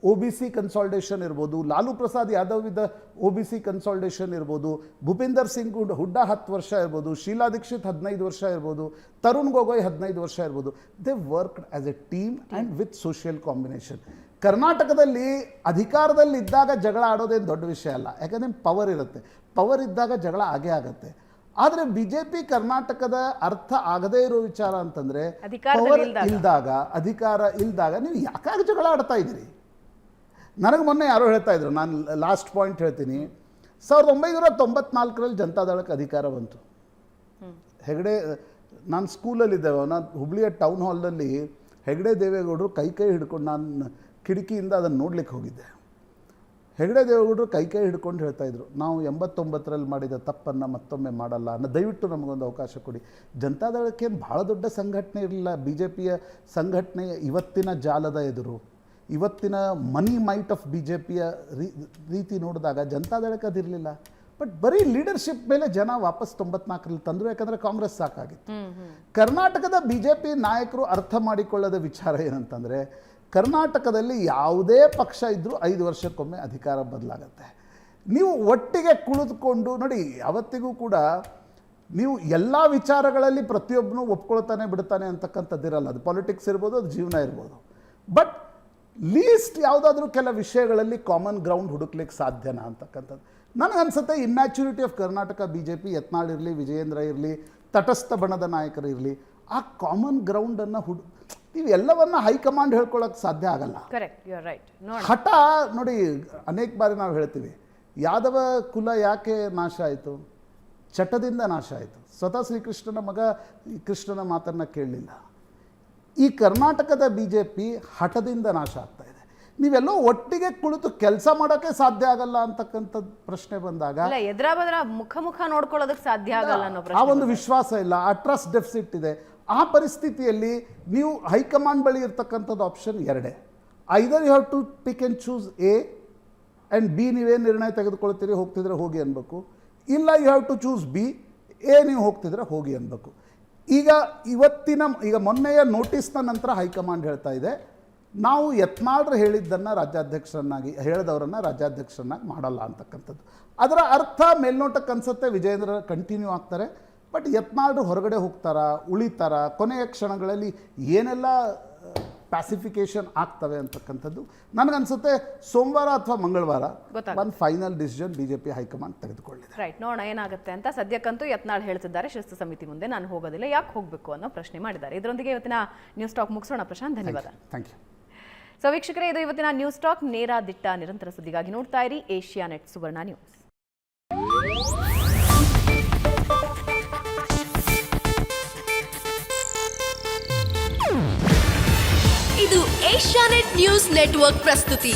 O B C consultation ಇರ್ಬೋದು Lalu Prasad Yadav with O B C consultation ಇರ್ಬೋದು ಭೂಪಿಂದರ್ ಸಿಂಗ್ ಹುಡ್ಡ ಹುಡ್ಡಾ ಹತ್ತು ವರ್ಷ ಇರ್ಬೋದು ಶೀಲಾ ದೀಕ್ಷಿತ್ ಹದಿನೈದು ವರ್ಷ ಇರ್ಬೋದು ತರುಣ್ ಗೊಗೊಯ್ ಹದಿನೈದು ವರ್ಷ ಇರ್ಬೋದು they worked as a team and with social combination ಕರ್ನಾಟಕದಲ್ಲಿ ಅಧಿಕಾರದಲ್ಲಿ ಇದ್ದಾಗ ಜಗಳ ಆಡೋದೇನು ದೊಡ್ಡ ವಿಷಯ ಅಲ್ಲ. ಯಾಕಂದರೆ ಪವರ್ ಇರುತ್ತೆ. ಪವರ್ ಇದ್ದಾಗ ಜಗಳ ಆಗೇ ಆಗುತ್ತೆ. ಆದರೆ ಬಿ ಜೆ ಪಿ ಕರ್ನಾಟಕದ ಅರ್ಥ ಆಗದೇ ಇರೋ ವಿಚಾರ ಅಂತಂದರೆ ಪವರ್ ಇಲ್ದಾಗ. ಇಲ್ದಾಗ ಅಧಿಕಾರ ಇಲ್ದಾಗ ನೀವು ಯಾಕಾಗಿ ಜಗಳ ಆಡ್ತಾ ಇದ್ದೀರಿ? ನನಗೆ ಮೊನ್ನೆ ಯಾರೋ ಹೇಳ್ತಾ ಇದ್ರು ನಾನು ಲಾಸ್ಟ್ ಪಾಯಿಂಟ್ ಹೇಳ್ತೀನಿ. ಸಾವಿರದ ಒಂಬೈನೂರ ತೊಂಬತ್ನಾಲ್ಕರಲ್ಲಿ ಜನತಾದಳಕ್ಕೆ ಅಧಿಕಾರ ಬಂತು. ಹೆಗಡೆ ನಾನು ಸ್ಕೂಲಲ್ಲಿದ್ದೇವೆ ನಾನು ಹುಬ್ಳಿಯ ಟೌನ್ ಹಾಲ್ನಲ್ಲಿ ಹೆಗಡೆ ದೇವೇಗೌಡರು ಕೈ ಕೈ ಹಿಡ್ಕೊಂಡು ನಾನು ಕಿಟಕಿಯಿಂದ ಅದನ್ನು ನೋಡ್ಲಿಕ್ಕೆ ಹೋಗಿದ್ದೆ. ಹೆಗಡೆ ದೇವೇಗೌಡರು ಕೈ ಕೈ ಹಿಡ್ಕೊಂಡು ಹೇಳ್ತಾ ಇದ್ರು ನಾವು ಎಂಬತ್ತೊಂಬತ್ತರಲ್ಲಿ ಮಾಡಿದ ತಪ್ಪನ್ನು ಮತ್ತೊಮ್ಮೆ ಮಾಡಲ್ಲ ಅನ್ನ ದಯವಿಟ್ಟು ನಮಗೊಂದು ಅವಕಾಶ ಕೊಡಿ. ಜನತಾದಳಕ್ಕೇನು ಭಾಳ ದೊಡ್ಡ ಸಂಘಟನೆ ಇರಲಿಲ್ಲ ಬಿ ಜೆ ಪಿಯ ಸಂಘಟನೆ ಇವತ್ತಿನ ಜಾಲದ ಎದುರು. ಇವತ್ತಿನ money might of B J ಪಿಯ ರೀತಿ ನೋಡಿದಾಗ ಜನತಾದಳಕ್ಕೆ ಅದಿರಲಿಲ್ಲ ಬಟ್ ಬರೀ ಲೀಡರ್ಶಿಪ್ ಮೇಲೆ ಜನ ವಾಪಸ್ ತೊಂಬತ್ನಾಲ್ಕರಲ್ಲಿ ತಂದರು ಯಾಕಂದರೆ ಕಾಂಗ್ರೆಸ್ ಸಾಕಾಗಿತ್ತು. ಕರ್ನಾಟಕದ ಬಿ ಜೆ ಪಿ ನಾಯಕರು ಅರ್ಥ ಮಾಡಿಕೊಳ್ಳದ ವಿಚಾರ ಏನಂತಂದರೆ ಕರ್ನಾಟಕದಲ್ಲಿ ಯಾವುದೇ ಪಕ್ಷ ಇದ್ದರೂ ಐದು ವರ್ಷಕ್ಕೊಮ್ಮೆ ಅಧಿಕಾರ ಬದಲಾಗತ್ತೆ. ನೀವು ಒಟ್ಟಿಗೆ ಕುಳಿತುಕೊಂಡು, ನೋಡಿ, ಯಾವತ್ತಿಗೂ ಕೂಡ ನೀವು ಎಲ್ಲ ವಿಚಾರಗಳಲ್ಲಿ ಪ್ರತಿಯೊಬ್ಬನೂ ಒಪ್ಕೊಳ್ತಾನೆ ಬಿಡ್ತಾನೆ ಅಂತಕ್ಕಂಥದ್ದಿರಲ್ಲ. ಅದು ಪಾಲಿಟಿಕ್ಸ್ ಇರ್ಬೋದು, ಅದು ಜೀವನ ಇರ್ಬೋದು. ಬಟ್ ಲೀಸ್ಟ್ ಯಾವುದಾದ್ರೂ ಕೆಲ ವಿಷಯಗಳಲ್ಲಿ ಕಾಮನ್ ಗ್ರೌಂಡ್ ಹುಡುಕ್ಲಿಕ್ಕೆ ಸಾಧ್ಯನಾ ಅಂತಕ್ಕಂಥದ್ದು. ನನಗನ್ಸುತ್ತೆ immaturity of Karnataka B J P Yatnal ಇರಲಿ, ವಿಜಯೇಂದ್ರ ಇರಲಿ, ತಟಸ್ಥ ಬಣದ ನಾಯಕರು ಇರಲಿ, ಆ ಕಾಮನ್ ಗ್ರೌಂಡನ್ನು ಹುಡು ನೀವು ಎಲ್ಲವನ್ನ ಹೈಕಮಾಂಡ್ ಹೇಳ್ಕೊಳಕ್ ಸಾಧ್ಯ ಆಗಲ್ಲ. ಹಠ ನೋಡಿ ಅನೇಕ ಬಾರಿ ನಾವು ಹೇಳ್ತೀವಿ ಯಾದವ ಕುಲ ಯಾಕೆ ನಾಶ ಆಯಿತು? ಚಟದಿಂದ ನಾಶ ಆಯಿತು. ಸ್ವತಃ ಶ್ರೀಕೃಷ್ಣನ ಮಗ ಈ ಕೃಷ್ಣನ ಮಾತನ್ನು ಕೇಳಲಿಲ್ಲ. ಈ ಕರ್ನಾಟಕದ ಬಿ ಜೆ ಪಿ ಹಠದಿಂದ ನಾಶ ಆಗ್ತಾ ಇದೆ. ನೀವೆಲ್ಲೋ ಒಟ್ಟಿಗೆ ಕುಳಿತು ಕೆಲಸ ಮಾಡೋಕ್ಕೆ ಸಾಧ್ಯ ಆಗಲ್ಲ ಅಂತಕ್ಕಂಥ ಪ್ರಶ್ನೆ ಬಂದಾಗ ಮುಖ ಮುಖ ನೋಡ್ಕೊಳ್ಳೋದಕ್ಕೆ ಸಾಧ್ಯ ಆಗಲ್ಲ ಆ ಒಂದು ವಿಶ್ವಾಸ ಇಲ್ಲ ಆ ಟ್ರಸ್ಟ್ ಡೆಫಿಸಿಟ್ ಇದೆ ಆ ಪರಿಸ್ಥಿತಿಯಲ್ಲಿ ನೀವು ಹೈಕಮಾಂಡ್ ಬಳಿ ಇರ್ತಕ್ಕಂಥದ್ದು ಆಪ್ಷನ್ ಎರಡೇ. Either you have to pick and choose A and B ನೀವೇನು ನಿರ್ಣಯ ತೆಗೆದುಕೊಳ್ತೀರಿ, ಹೋಗ್ತಿದ್ರೆ ಹೋಗಿ ಅನ್ಬೇಕು. ಇಲ್ಲ you have to choose B A ನೀವು ಹೋಗ್ತಿದ್ರೆ ಹೋಗಿ ಅನ್ಬೇಕು. ಈಗ ಇವತ್ತಿನ, ಈಗ ಮೊನ್ನೆಯ ನೋಟಿಸ್ನ ನಂತರ ಹೈಕಮಾಂಡ್ ಹೇಳ್ತಾ ಇದೆ. ನಾವು ಯತ್ನಾಳ್ರು ಹೇಳಿದ್ದನ್ನು ರಾಜ್ಯಾಧ್ಯಕ್ಷರನ್ನಾಗಿ, ಹೇಳಿದವರನ್ನು ರಾಜ್ಯಾಧ್ಯಕ್ಷರನ್ನಾಗಿ ಮಾಡಲ್ಲ ಅಂತಕ್ಕಂಥದ್ದು. ಅದರ ಅರ್ಥ ಮೇಲ್ನೋಟಕ್ಕೆ ಅನ್ಸುತ್ತೆ ವಿಜಯೇಂದ್ರ ಕಂಟಿನ್ಯೂ ಆಗ್ತಾರೆ. ಬಟ್ ಯತ್ನಾಳ್ರು ಹೊರಗಡೆ ಹೋಗ್ತಾರಾ ಉಳಿತಾರ ಕೊನೆಯ ಕ್ಷಣಗಳಲ್ಲಿ ಏನೆಲ್ಲ ಪ್ಯಾಸಿಫಿಕೇಶನ್ ಆಗ್ತವೆ ಅಂತಕ್ಕಂಥದ್ದು ನನಗನ್ಸುತ್ತೆ ಸೋಮವಾರ ಅಥವಾ ಮಂಗಳವಾರ. ಒಂದು final decision B J P high command ತೆಗೆದುಕೊಳ್ಳಿದೆ. Right ನೋಡೋಣ ಏನಾಗುತ್ತೆ ಅಂತ ಸದ್ಯಕ್ಕಂತೂ ಯತ್ನಾಳ್ ಹೇಳ್ತಿದ್ದಾರೆ. ಶಿಸ್ತು ಸಮಿತಿ ಮುಂದೆ ನಾನು ಹೋಗೋದಿಲ್ಲ. ಯಾಕೆ ಹೋಗಬೇಕು ಅನ್ನೋ ಪ್ರಶ್ನೆ ಮಾಡಿದ್ದಾರೆ. ಇದರೊಂದಿಗೆ ಇವತ್ತಿನ ನ್ಯೂಸ್ ಟಾಕ್ ಮುಗಿಸೋಣ ಪ್ರಶಾಂತ್ ಧನ್ಯವಾದ. ಥ್ಯಾಂಕ್ ಯು ಸೊ ವೀಕ್ಷಕರೇ ಇದು ಇವತ್ತಿನ ನ್ಯೂಸ್ ಟಾಕ್ ನೇರ ದಿಟ್ಟ ನಿರಂತರ ಸುದ್ದಿಗಾಗಿ ನೋಡ್ತಾ ಇರಿ. Asianet Suvarna news Asianet news network ಪ್ರಸ್ತುತಿ.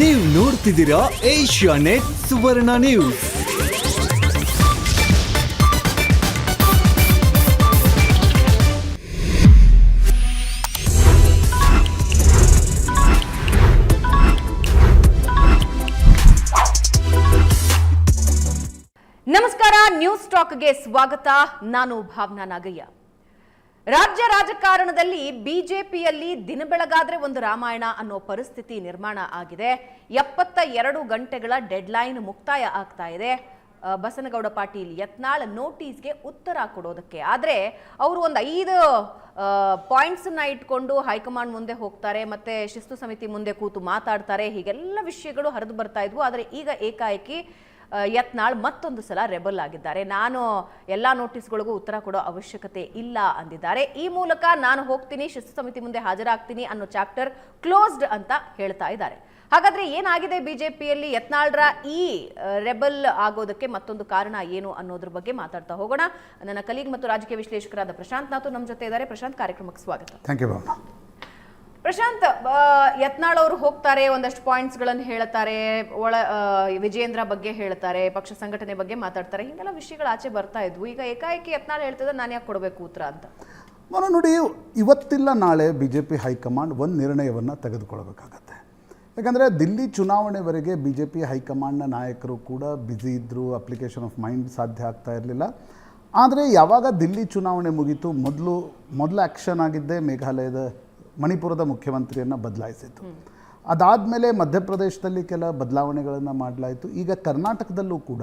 ನೀವು ನೋಡ್ತಿದ್ದೀರಾ ಏಷ್ಯಾನೆಟ್ ಸುವರ್ಣ ನ್ಯೂಸ್. ನಮಸ್ಕಾರ ನ್ಯೂಸ್ಗೆ ಸ್ವಾಗತ. ನಾನು ಭಾವನಾ ನಾಗಯ್ಯ. ರಾಜ್ಯ ರಾಜಕಾರಣದಲ್ಲಿ ಬಿಜೆಪಿಯಲ್ಲಿ ದಿನ ಬೆಳಗಾದ್ರೆ ಒಂದು ರಾಮಾಯಣ ಅನ್ನೋ ಪರಿಸ್ಥಿತಿ ನಿರ್ಮಾಣ ಆಗಿದೆ. ಎಪ್ಪತ್ತ ಎರಡು ಗಂಟೆಗಳ ಡೆಡ್ಲೈನ್ ಮುಕ್ತಾಯ ಆಗ್ತಾ ಇದೆ. ಬಸನಗೌಡ ಪಾಟೀಲ್ ಯತ್ನಾಳ್ ನೋಟಿಸ್ಗೆ ಉತ್ತರ ಕೊಡೋದಕ್ಕೆ. ಆದ್ರೆ ಅವರು ಒಂದು ಐದು ಪಾಯಿಂಟ್ಸ್ನ ಇಟ್ಕೊಂಡು ಹೈಕಮಾಂಡ್ ಮುಂದೆ ಹೋಗ್ತಾರೆ, ಮತ್ತೆ ಶಿಸ್ತು ಸಮಿತಿ ಮುಂದೆ ಕೂತು ಮಾತಾಡ್ತಾರೆ, ಹೀಗೆಲ್ಲ ವಿಷಯಗಳು ಹರಿದು ಬರ್ತಾ ಇದ್ವು. ಆದ್ರೆ ಈಗ ಏಕಾಏಕಿ ಯತ್ನಾಳ್ ಮತ್ತೊಂದು ಸಲ ರೆಬಲ್ ಆಗಿದ್ದಾರೆ. ನಾನು ಎಲ್ಲ ನೋಟಿಸ್ಗಳಿಗೂ ಉತ್ತರ ಕೊಡೋ ಅವಶ್ಯಕತೆ ಇಲ್ಲ ಅಂದಿದ್ದಾರೆ. ಈ ಮೂಲಕ ನಾನು ಹೋಗ್ತೀನಿ, ಶಿಸ್ತು ಸಮಿತಿ ಮುಂದೆ ಹಾಜರಾಗ್ತೀನಿ ಅನ್ನೋ ಚಾಪ್ಟರ್ ಕ್ಲೋಸ್ಡ್ ಅಂತ ಹೇಳ್ತಾ ಇದ್ದಾರೆ. ಹಾಗಾದ್ರೆ ಏನಾಗಿದೆ ಬಿಜೆಪಿಯಲ್ಲಿ ಯತ್ನಾಳ್ರ ಈ ರೆಬಲ್ ಆಗೋದಕ್ಕೆ ಮತ್ತೊಂದು ಕಾರಣ ಏನು ಅನ್ನೋದ್ರ ಬಗ್ಗೆ ಮಾತಾಡ್ತಾ ಹೋಗೋಣ. ನನ್ನ ಕಲೀಗ್ ಮತ್ತು ರಾಜಕೀಯ ವಿಶ್ಲೇಷಕರಾದ ಪ್ರಶಾಂತ್ ನಾಥು ನಮ್ಮ ಜೊತೆ ಇದ್ದಾರೆ. ಪ್ರಶಾಂತ್, ಕಾರ್ಯಕ್ರಮಕ್ಕೆ ಸ್ವಾಗತ. ಥ್ಯಾಂಕ್ ಯು ಪ್ರಶಾಂತ್ ಯತ್ನಾಳ್ ಅವರು ಹೋಗ್ತಾರೆ, ಒಂದಷ್ಟು ಪಾಯಿಂಟ್ಸ್ಗಳನ್ನು ಹೇಳ್ತಾರೆ, ಒಳ ವಿಜೇಂದ್ರ ಬಗ್ಗೆ ಹೇಳ್ತಾರೆ, ಪಕ್ಷ ಸಂಘಟನೆ ಬಗ್ಗೆ ಮಾತಾಡ್ತಾರೆ, ಹಿಂಗೆಲ್ಲ ವಿಷಯಗಳು ಆಚೆ ಬರ್ತಾ ಇದ್ವು. ಈಗ ಏಕಾಏಕಿ ಯತ್ನಾಳ್ ಹೇಳ್ತಿದ್ರೆ ನಾನು ಯಾಕೆ ಕೊಡಬೇಕು ಉತ್ತರ ಅಂತ? ಮನ, ನೋಡಿ, ಇವತ್ತಿಲ್ಲ ನಾಳೆ ಬಿ ಜೆ ಪಿ ಹೈಕಮಾಂಡ್ ಒಂದು ನಿರ್ಣಯವನ್ನು ತೆಗೆದುಕೊಳ್ಬೇಕಾಗತ್ತೆ. ಯಾಕಂದರೆ ದಿಲ್ಲಿ ಚುನಾವಣೆವರೆಗೆ ಬಿ ಜೆ ಪಿ ಹೈಕಮಾಂಡ್ನ ನಾಯಕರು ಕೂಡ ಬ್ಯುಸಿ ಇದ್ದರು ಅಪ್ಲಿಕೇಶನ್ ಆಫ್ ಮೈಂಡ್ ಸಾಧ್ಯ ಆಗ್ತಾ ಇರಲಿಲ್ಲ. ಆದರೆ ಯಾವಾಗ ದಿಲ್ಲಿ ಚುನಾವಣೆ ಮುಗೀತು, ಮೊದಲು ಮೊದಲು ಆ್ಯಕ್ಷನ್ ಆಗಿದ್ದೇ ಮೇಘಾಲಯದ ಮಣಿಪುರದ ಮುಖ್ಯಮಂತ್ರಿಯನ್ನು ಬದಲಾಯಿಸಿತು. ಅದಾದಮೇಲೆ ಮಧ್ಯಪ್ರದೇಶದಲ್ಲಿ ಕೆಲ ಬದಲಾವಣೆಗಳನ್ನು ಮಾಡಲಾಯಿತು. ಈಗ ಕರ್ನಾಟಕದಲ್ಲೂ ಕೂಡ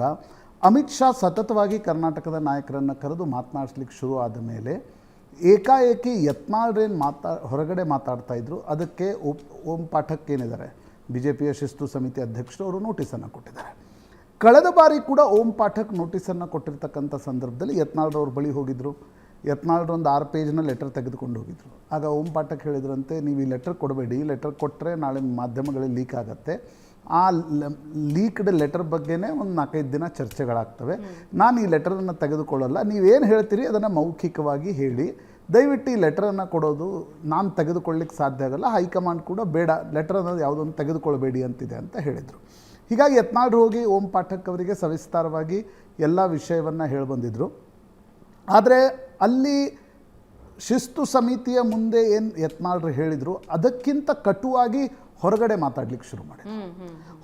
ಅಮಿತ್ ಶಾ ಸತತವಾಗಿ ಕರ್ನಾಟಕದ ನಾಯಕರನ್ನು ಕರೆದು ಮಾತನಾಡಿಸ್ಲಿಕ್ಕೆ ಶುರು ಆದ ಮೇಲೆ ಏಕಾಏಕಿ ಯತ್ನಾಳ್ರೇನು ಮಾತಾ, ಹೊರಗಡೆ ಮಾತಾಡ್ತಾ ಇದ್ರು. ಅದಕ್ಕೆ ಓಪ್ ಓಂ ಪಾಠಕ್ ಏನಿದ್ದಾರೆ? ಬಿ ಜೆ ಪಿಯ ಶಿಸ್ತು ಸಮಿತಿ ಅಧ್ಯಕ್ಷರು ಅವರು ನೋಟಿಸನ್ನು ಕೊಟ್ಟಿದ್ದಾರೆ. ಕಳೆದ ಬಾರಿ ಕೂಡ ಓಂ ಪಾಠಕ್ ನೋಟಿಸನ್ನು ಕೊಟ್ಟಿರ್ತಕ್ಕಂಥ ಸಂದರ್ಭದಲ್ಲಿ ಯತ್ನಾಳ್ರವ್ರ ಬಳಿ ಹೋಗಿದ್ರು. ಯತ್ನಾಳ್ರ ಒಂದು ಆರು ಪೇಜ್ನ ಲೆಟರ್ ತೆಗೆದುಕೊಂಡು ಹೋಗಿದ್ರು. ಆಗ ಓಂ ಪಾಠಕ್ ಹೇಳಿದ್ರಂತೆ, ನೀವು ಈ ಲೆಟರ್ ಕೊಡಬೇಡಿ, ಈ ಲೆಟರ್ ಕೊಟ್ಟರೆ ನಾಳೆ ಮಾಧ್ಯಮಗಳಲ್ಲಿ ಲೀಕ್ ಆಗುತ್ತೆ. ಆ ಲೀಕ್ಡ್ ಲೆಟರ್ ಬಗ್ಗೆನೇ ಒಂದು ನಾಲ್ಕೈದು ದಿನ ಚರ್ಚೆಗಳಾಗ್ತವೆ. ನಾನು ಈ ಲೆಟರನ್ನು ತೆಗೆದುಕೊಳ್ಳಲ್ಲ ನೀವೇನು ಹೇಳ್ತೀರಿ ಅದನ್ನು ಮೌಖಿಕವಾಗಿ ಹೇಳಿ. ದಯವಿಟ್ಟು ಈ ಲೆಟರನ್ನು ಕೊಡೋದು ನಾನು ತೆಗೆದುಕೊಳ್ಳಿಕ್ಕೆ ಸಾಧ್ಯ ಆಗಲ್ಲ, ಹೈಕಮಾಂಡ್ ಕೂಡ ಬೇಡ, ಲೆಟರ್ ಅನ್ನೋದು ಯಾವುದೊಂದು ತೆಗೆದುಕೊಳ್ಬೇಡಿ ಅಂತಿದೆ ಅಂತ ಹೇಳಿದರು. ಹೀಗಾಗಿ ಯತ್ನಾಳ್ರು ಹೋಗಿ ಓಂ ಪಾಠಕ್ ಅವರಿಗೆ ಸವಿಸ್ತಾರವಾಗಿ ಎಲ್ಲ ವಿಷಯವನ್ನು ಹೇಳಿ ಬಂದಿದ್ದರು ಆದರೆ ಅಲ್ಲಿ ಶಿಸ್ತು ಸಮಿತಿಯ ಮುಂದೆ ಏನು ಯತ್ನಾಳ್ರು ಹೇಳಿದರು ಅದಕ್ಕಿಂತ ಕಟುವಾಗಿ ಹೊರಗಡೆ ಮಾತಾಡ್ಲಿಕ್ಕೆ ಶುರು ಮಾಡಿ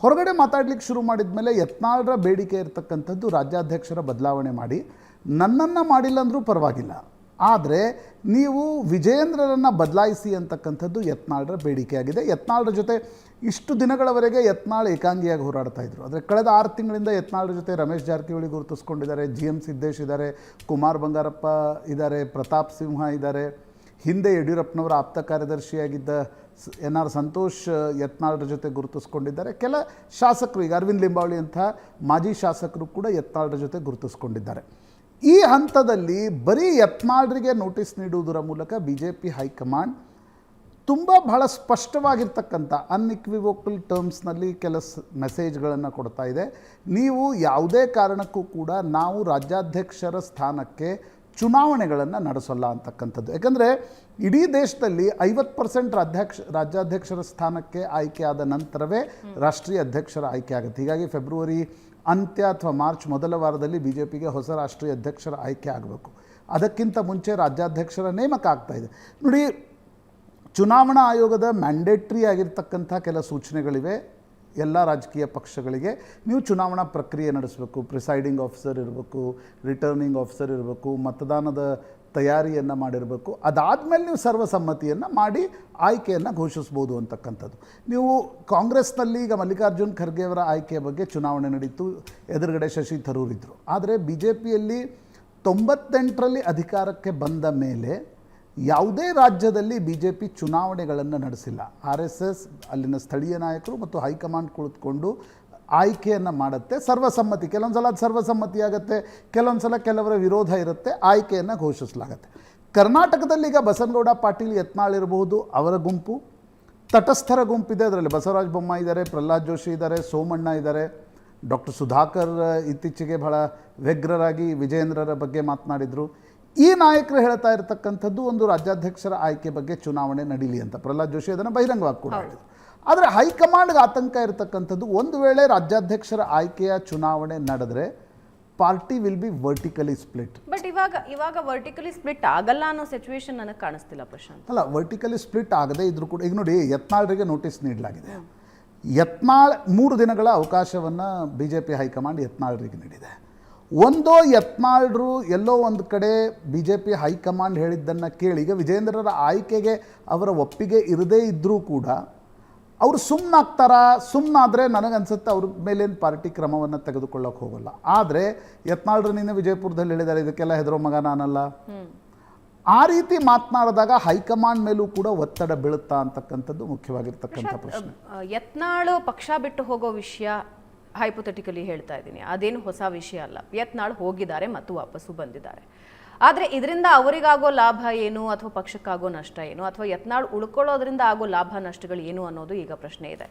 ಹೊರಗಡೆ ಮಾತಾಡ್ಲಿಕ್ಕೆ ಶುರು ಮಾಡಿದ ಮೇಲೆ ಯತ್ನಾಳ್ರ ಬೇಡಿಕೆ ಇರತಕ್ಕಂಥದ್ದು ರಾಜ್ಯಾಧ್ಯಕ್ಷರ ಬದಲಾವಣೆ ಮಾಡಿ ನನ್ನನ್ನು ಮಾಡಿಲ್ಲ ಅಂದರೂ ಪರವಾಗಿಲ್ಲ. ಆದರೆ ನೀವು ವಿಜಯೇಂದ್ರರನ್ನು ಬದಲಾಯಿಸಿ ಅಂತಕ್ಕಂಥದ್ದು ಯತ್ನಾಳ್ರ ಬೇಡಿಕೆಯಾಗಿದೆ ಯತ್ನಾಳ್ರ ಜೊತೆ ಇಷ್ಟು ದಿನಗಳವರೆಗೆ ಯತ್ನಾಳ್ ಏಕಾಂಗಿಯಾಗಿ ಹೋರಾಡ್ತಾ ಇದ್ರು. ಆದರೆ ಕಳೆದ ಆರು ತಿಂಗಳಿಂದ ಯತ್ನಾಳ್ ಜೊತೆ ರಮೇಶ್ ಜಾರಕಿಹೊಳಿ ಗುರುತಿಸ್ಕೊಂಡಿದ್ದಾರೆ ಜಿ ಎಂ ಸಿದ್ದೇಶ್ ಇದ್ದಾರೆ, ಕುಮಾರ್ ಬಂಗಾರಪ್ಪ ಇದ್ದಾರೆ, ಪ್ರತಾಪ್ ಸಿಂಹ ಇದ್ದಾರೆ. ಹಿಂದೆ ಯಡಿಯೂರಪ್ಪನವರ ಆಪ್ತ ಕಾರ್ಯದರ್ಶಿಯಾಗಿದ್ದ ಎನ್ ಆರ್ ಸಂತೋಷ್, ಯತ್ನಾಳ್ರ ಜೊತೆ ಗುರುತಿಸ್ಕೊಂಡಿದ್ದಾರೆ. ಕೆಲ ಶಾಸಕರು, ಈಗ ಅರವಿಂದ್ ಲಿಂಬಾವಳಿ ಅಂತಹ ಮಾಜಿ ಶಾಸಕರು ಕೂಡ ಯತ್ನಾಳ್ರ ಜೊತೆ ಗುರುತಿಸ್ಕೊಂಡಿದ್ದಾರೆ. ಈ ಹಂತದಲ್ಲಿ ಬರೀ ಯತ್ನಾಳ್ರಿಗೆ ನೋಟಿಸ್ ನೀಡುವುದರ ಮೂಲಕ ಬಿ ಜೆ ಪಿ ಹೈಕಮಾಂಡ್ ತುಂಬ ಬಹಳ ಸ್ಪಷ್ಟವಾಗಿರ್ತಕ್ಕಂಥ ಅನ್ಇಕ್ವಿವೋಕಲ್ ಟರ್ಮ್ಸ್ನಲ್ಲಿ ಕೆಲಸ ಮೆಸೇಜ್ಗಳನ್ನು ಕೊಡ್ತಾ ಇದೆ. ನೀವು ಯಾವುದೇ ಕಾರಣಕ್ಕೂ ಕೂಡ ನಾವು ರಾಜ್ಯಾಧ್ಯಕ್ಷರ ಸ್ಥಾನಕ್ಕೆ ಚುನಾವಣೆಗಳನ್ನು ನಡೆಸಲ್ಲ ಅಂತಕ್ಕಂಥದ್ದು. ಯಾಕಂದರೆ ಇಡೀ ದೇಶದಲ್ಲಿ ಐವತ್ತು ಪರ್ಸೆಂಟ್ ಅಧ್ಯಕ್ಷ ರಾಜ್ಯಾಧ್ಯಕ್ಷರ ಸ್ಥಾನಕ್ಕೆ ಆಯ್ಕೆಯಾದ ನಂತರವೇ ರಾಷ್ಟ್ರೀಯ ಅಧ್ಯಕ್ಷರ ಆಯ್ಕೆ ಆಗುತ್ತೆ. ಹೀಗಾಗಿ ಫೆಬ್ರವರಿ ಅಂತ್ಯ ಅಥವಾ ಮಾರ್ಚ್ ಮೊದಲ ವಾರದಲ್ಲಿ ಬಿ ಜೆ ಪಿಗೆ ಹೊಸ ರಾಷ್ಟ್ರೀಯ ಅಧ್ಯಕ್ಷರ ಆಯ್ಕೆ ಆಗಬೇಕು. ಅದಕ್ಕಿಂತ ಮುಂಚೆ ರಾಜ್ಯಾಧ್ಯಕ್ಷರ ನೇಮಕ ಆಗ್ತಾ ಇದೆ. ನೋಡಿ ಚುನಾವಣಾ ಆಯೋಗದ ಮ್ಯಾಂಡೇಟ್ರಿ ಆಗಿರ್ತಕ್ಕಂಥ ಕೆಲ ಸೂಚನೆಗಳಿವೆ. ಎಲ್ಲ ರಾಜಕೀಯ ಪಕ್ಷಗಳಿಗೆ. ನೀವು ಚುನಾವಣಾ ಪ್ರಕ್ರಿಯೆ ನಡೆಸಬೇಕು. ಪ್ರಿಸೈಡಿಂಗ್ ಆಫೀಸರ್ ಇರಬೇಕು ರಿಟರ್ನಿಂಗ್ ಆಫೀಸರ್ ಇರಬೇಕು, ಮತದಾನದ ತಯಾರಿಯನ್ನು ಮಾಡಿರಬೇಕು. ಅದಾದಮೇಲೆ ನೀವು ಸರ್ವಸಮ್ಮತಿಯನ್ನು ಮಾಡಿ ಆಯ್ಕೆಯನ್ನು ಘೋಷಿಸ್ಬೋದು ಅಂತಕ್ಕಂಥದ್ದು. ನೀವು ಕಾಂಗ್ರೆಸ್ನಲ್ಲಿ ಈಗ ಮಲ್ಲಿಕಾರ್ಜುನ್ ಖರ್ಗೆ ಅವರ ಆಯ್ಕೆಯ ಬಗ್ಗೆ ಚುನಾವಣೆ ನಡೀತು. ಎದುರುಗಡೆ ಶಶಿ ಥರೂರ್ ಇದ್ದರು ಆದರೆ ಬಿ ಜೆ ಪಿಯಲ್ಲಿ ತೊಂಬತ್ತೆಂಟರಲ್ಲಿ ಅಧಿಕಾರಕ್ಕೆ ಬಂದ ಮೇಲೆ ಯಾವುದೇ ರಾಜ್ಯದಲ್ಲಿ ಬಿ ಜೆ ಪಿ ಚುನಾವಣೆಗಳನ್ನು ನಡೆಸಿಲ್ಲ. ಆರ್ ಎಸ್ ಎಸ್, ಅಲ್ಲಿನ ಸ್ಥಳೀಯ ನಾಯಕರು ಮತ್ತು ಹೈಕಮಾಂಡ್ ಕುಳಿತುಕೊಂಡು ಆಯ್ಕೆಯನ್ನು ಮಾಡುತ್ತೆ. ಸರ್ವಸಮ್ಮತಿ ಕೆಲವೊಂದು ಸಲ ಅದು ಸರ್ವಸಮ್ಮತಿ ಆಗುತ್ತೆ ಕೆಲವೊಂದು ಸಲ ಕೆಲವರ ವಿರೋಧ ಇರುತ್ತೆ, ಆಯ್ಕೆಯನ್ನು ಘೋಷಿಸಲಾಗುತ್ತೆ. ಕರ್ನಾಟಕದಲ್ಲಿ ಈಗ ಬಸನಗೌಡ ಪಾಟೀಲ್ ಯತ್ನಾಳ್ ಇರಬಹುದು, ಅವರ ಗುಂಪು. ತಟಸ್ಥರ ಗುಂಪಿದೆ ಅದರಲ್ಲಿ ಬಸವರಾಜ ಬೊಮ್ಮಾಯಿ ಇದ್ದಾರೆ, ಪ್ರಹ್ಲಾದ್ ಜೋಶಿ ಇದ್ದಾರೆ, ಸೋಮಣ್ಣ ಇದ್ದಾರೆ. ಡಾಕ್ಟರ್ ಸುಧಾಕರ್ ಇತ್ತೀಚೆಗೆ ಬಹಳ ವ್ಯಗ್ರರಾಗಿ ವಿಜೇಂದ್ರರ ಬಗ್ಗೆ ಮಾತನಾಡಿದರು. ಈ ನಾಯಕರು ಹೇಳ್ತಾ ಇರತಕ್ಕಂಥದ್ದು ಒಂದು ರಾಜ್ಯಾಧ್ಯಕ್ಷರ ಆಯ್ಕೆ ಬಗ್ಗೆ ಚುನಾವಣೆ ನಡೀಲಿ ಅಂತ. ಪ್ರಹ್ಲಾದ್ ಜೋಶಿ ಅದನ್ನು ಬಹಿರಂಗವಾಗಿ ಕೂಡ ಹೇಳಿದರು. ಆದರೆ ಹೈಕಮಾಂಡ್ಗೆ ಆತಂಕ ಇರತಕ್ಕಂಥದ್ದು ಒಂದು ವೇಳೆ ರಾಜ್ಯಾಧ್ಯಕ್ಷರ ಆಯ್ಕೆಯ ಚುನಾವಣೆ ನಡೆದರೆ party will be vertically split. But ಇವಾಗ ಇವಾಗ ವರ್ಟಿಕಲಿ ಸ್ಪ್ಲಿಟ್ ಆಗಲ್ಲ ಅನ್ನೋ ಸಿಚುವೇಶನ್ ನನಗೆ ಕಾಣಿಸ್ತಿಲ್ಲ ಪ್ರಶಾಂತ್. ಅಲ್ಲ ವರ್ಟಿಕಲಿ ಸ್ಪ್ಲಿಟ್ ಆಗದೆ ಇದ್ರೂ ಕೂಡ ಈಗ ನೋಡಿ ಯತ್ನಾಳ್ರಿಗೆ ನೋಟಿಸ್ ನೀಡಲಾಗಿದೆ. ಯತ್ನಾಳ್ ಮೂರು ದಿನಗಳ ಅವಕಾಶವನ್ನು B J P high command ಯತ್ನಾಳ್ರಿಗೆ ನೀಡಿದೆ. ಒಂದೋ ಯತ್ನಾಳ್ರು ಎಲ್ಲೋ ಒಂದು ಕಡೆ ಬಿ ಜೆ ಪಿ ಹೈಕಮಾಂಡ್ ಹೇಳಿದ್ದನ್ನು ಕೇಳಿ ಈಗ ವಿಜೇಂದ್ರರ ಆಯ್ಕೆಗೆ ಅವರ ಒಪ್ಪಿಗೆ ಇರದೇ ಇದ್ದರೂ ಕೂಡ ಅವರು ಸುಮ್ಮನಾಗ್ತಾರಾ ಸುಮ್ಮನಾದರೆ ನನಗನ್ಸುತ್ತೆ ಅವ್ರ ಮೇಲೇನು ಪಾರ್ಟಿ ಕ್ರಮವನ್ನು ತೆಗೆದುಕೊಳ್ಳೋಕೆ ಹೋಗಲ್ಲ. ಆದರೆ ಯತ್ನಾಳ್ರು ನಿನ್ನೆ ವಿಜಯಪುರದಲ್ಲಿ ಹೇಳಿದ್ದಾರೆ ಇದಕ್ಕೆಲ್ಲ ಹೆದರೋ ಮಗ ನಾನಲ್ಲ. ಆ ರೀತಿ ಮಾತನಾಡಿದಾಗ ಹೈಕಮಾಂಡ್ ಮೇಲೂ ಕೂಡ ಒತ್ತಡ ಬೀಳುತ್ತಾ ಅಂತಕ್ಕಂಥದ್ದು ಮುಖ್ಯವಾಗಿರ್ತಕ್ಕಂಥ ಪ್ರಶ್ನೆ. ಯತ್ನಾಳು ಪಕ್ಷ ಬಿಟ್ಟು ಹೋಗೋ ವಿಷಯ ಹೈಪೊಥೆಟಿಕಲಿ ಹೇಳ್ತಾ ಇದ್ದೀನಿ. ಅದೇನು ಹೊಸ ವಿಷಯ ಅಲ್ಲ. ಯತ್ನಾಳ್ ಹೋಗಿದ್ದಾರೆ ಮತ್ತು ವಾಪಸ್ಸು ಬಂದಿದ್ದಾರೆ. ಆದರೆ ಇದರಿಂದ ಅವರಿಗಾಗೋ ಲಾಭ ಏನು ಅಥವಾ ಪಕ್ಷಕ್ಕಾಗೋ ನಷ್ಟ ಏನು ಅಥವಾ ಯತ್ನಾಳ್ ಉಳ್ಕೊಳ್ಳೋದ್ರಿಂದ ಆಗೋ ಲಾಭ ನಷ್ಟಗಳು ಏನು ಅನ್ನೋದು ಈಗ ಪ್ರಶ್ನೆ ಇದೆ.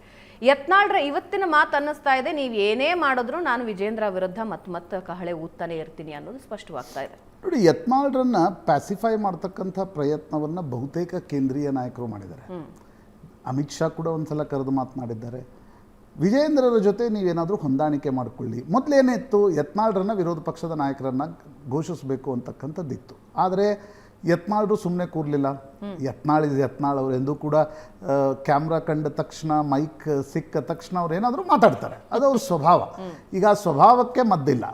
ಯತ್ನಾಳ್ರ ಇವತ್ತಿನ ಮಾತು ಅನ್ನಿಸ್ತಾ ಇದೆ. ನೀವು ಏನೇ ಮಾಡಿದ್ರು ನಾನು ವಿಜೇಂದ್ರ ವಿರುದ್ಧ ಮತ್ತೆ ಮತ್ತೆ ಕಹಳೆ ಊದ್ತಾನೆ ಇರ್ತೀನಿ ಅನ್ನೋದು ಸ್ಪಷ್ಟವಾಗ್ತಾ ಇದೆ. ನೋಡಿ ಯತ್ನಾಳ್ರನ್ನ ಪ್ಯಾಸಿಫೈ ಮಾಡ್ತಕ್ಕಂಥ ಪ್ರಯತ್ನವನ್ನು ಬಹುತೇಕ ಕೇಂದ್ರೀಯ ನಾಯಕರು ಮಾಡಿದ್ದಾರೆ. ಅಮಿತ್ ಶಾ ಕೂಡ ಒಂದ್ಸಲ ಕರೆದು ಮಾತನಾಡಿದ್ದಾರೆ. ವಿಜೇಂದ್ರರ ಜೊತೆ ನೀವೇನಾದರೂ ಹೊಂದಾಣಿಕೆ ಮಾಡಿಕೊಳ್ಳಿ. ಮೊದಲೇನಿತ್ತು ಯತ್ನಾಳ್ರನ್ನ ವಿರೋಧ ಪಕ್ಷದ ನಾಯಕರನ್ನ ಘೋಷಿಸಬೇಕು ಅಂತಕ್ಕಂಥದ್ದಿತ್ತು. ಆದರೆ ಯತ್ನಾಳ್ರು ಸುಮ್ಮನೆ ಕೂರಲಿಲ್ಲ. ಯತ್ನಾಳ್ ಇದು ಯತ್ನಾಳ್ ಅವರು ಎಂದೂ ಕೂಡ ಕ್ಯಾಮ್ರಾ ಕಂಡ ತಕ್ಷಣ ಮೈಕ್ ಸಿಕ್ಕ ತಕ್ಷಣ ಅವ್ರು ಏನಾದರೂ ಮಾತಾಡ್ತಾರೆ. ಅದು ಅವ್ರ ಸ್ವಭಾವ. ಈಗ ಆ ಸ್ವಭಾವಕ್ಕೆ ಮದ್ದಿಲ್ಲ.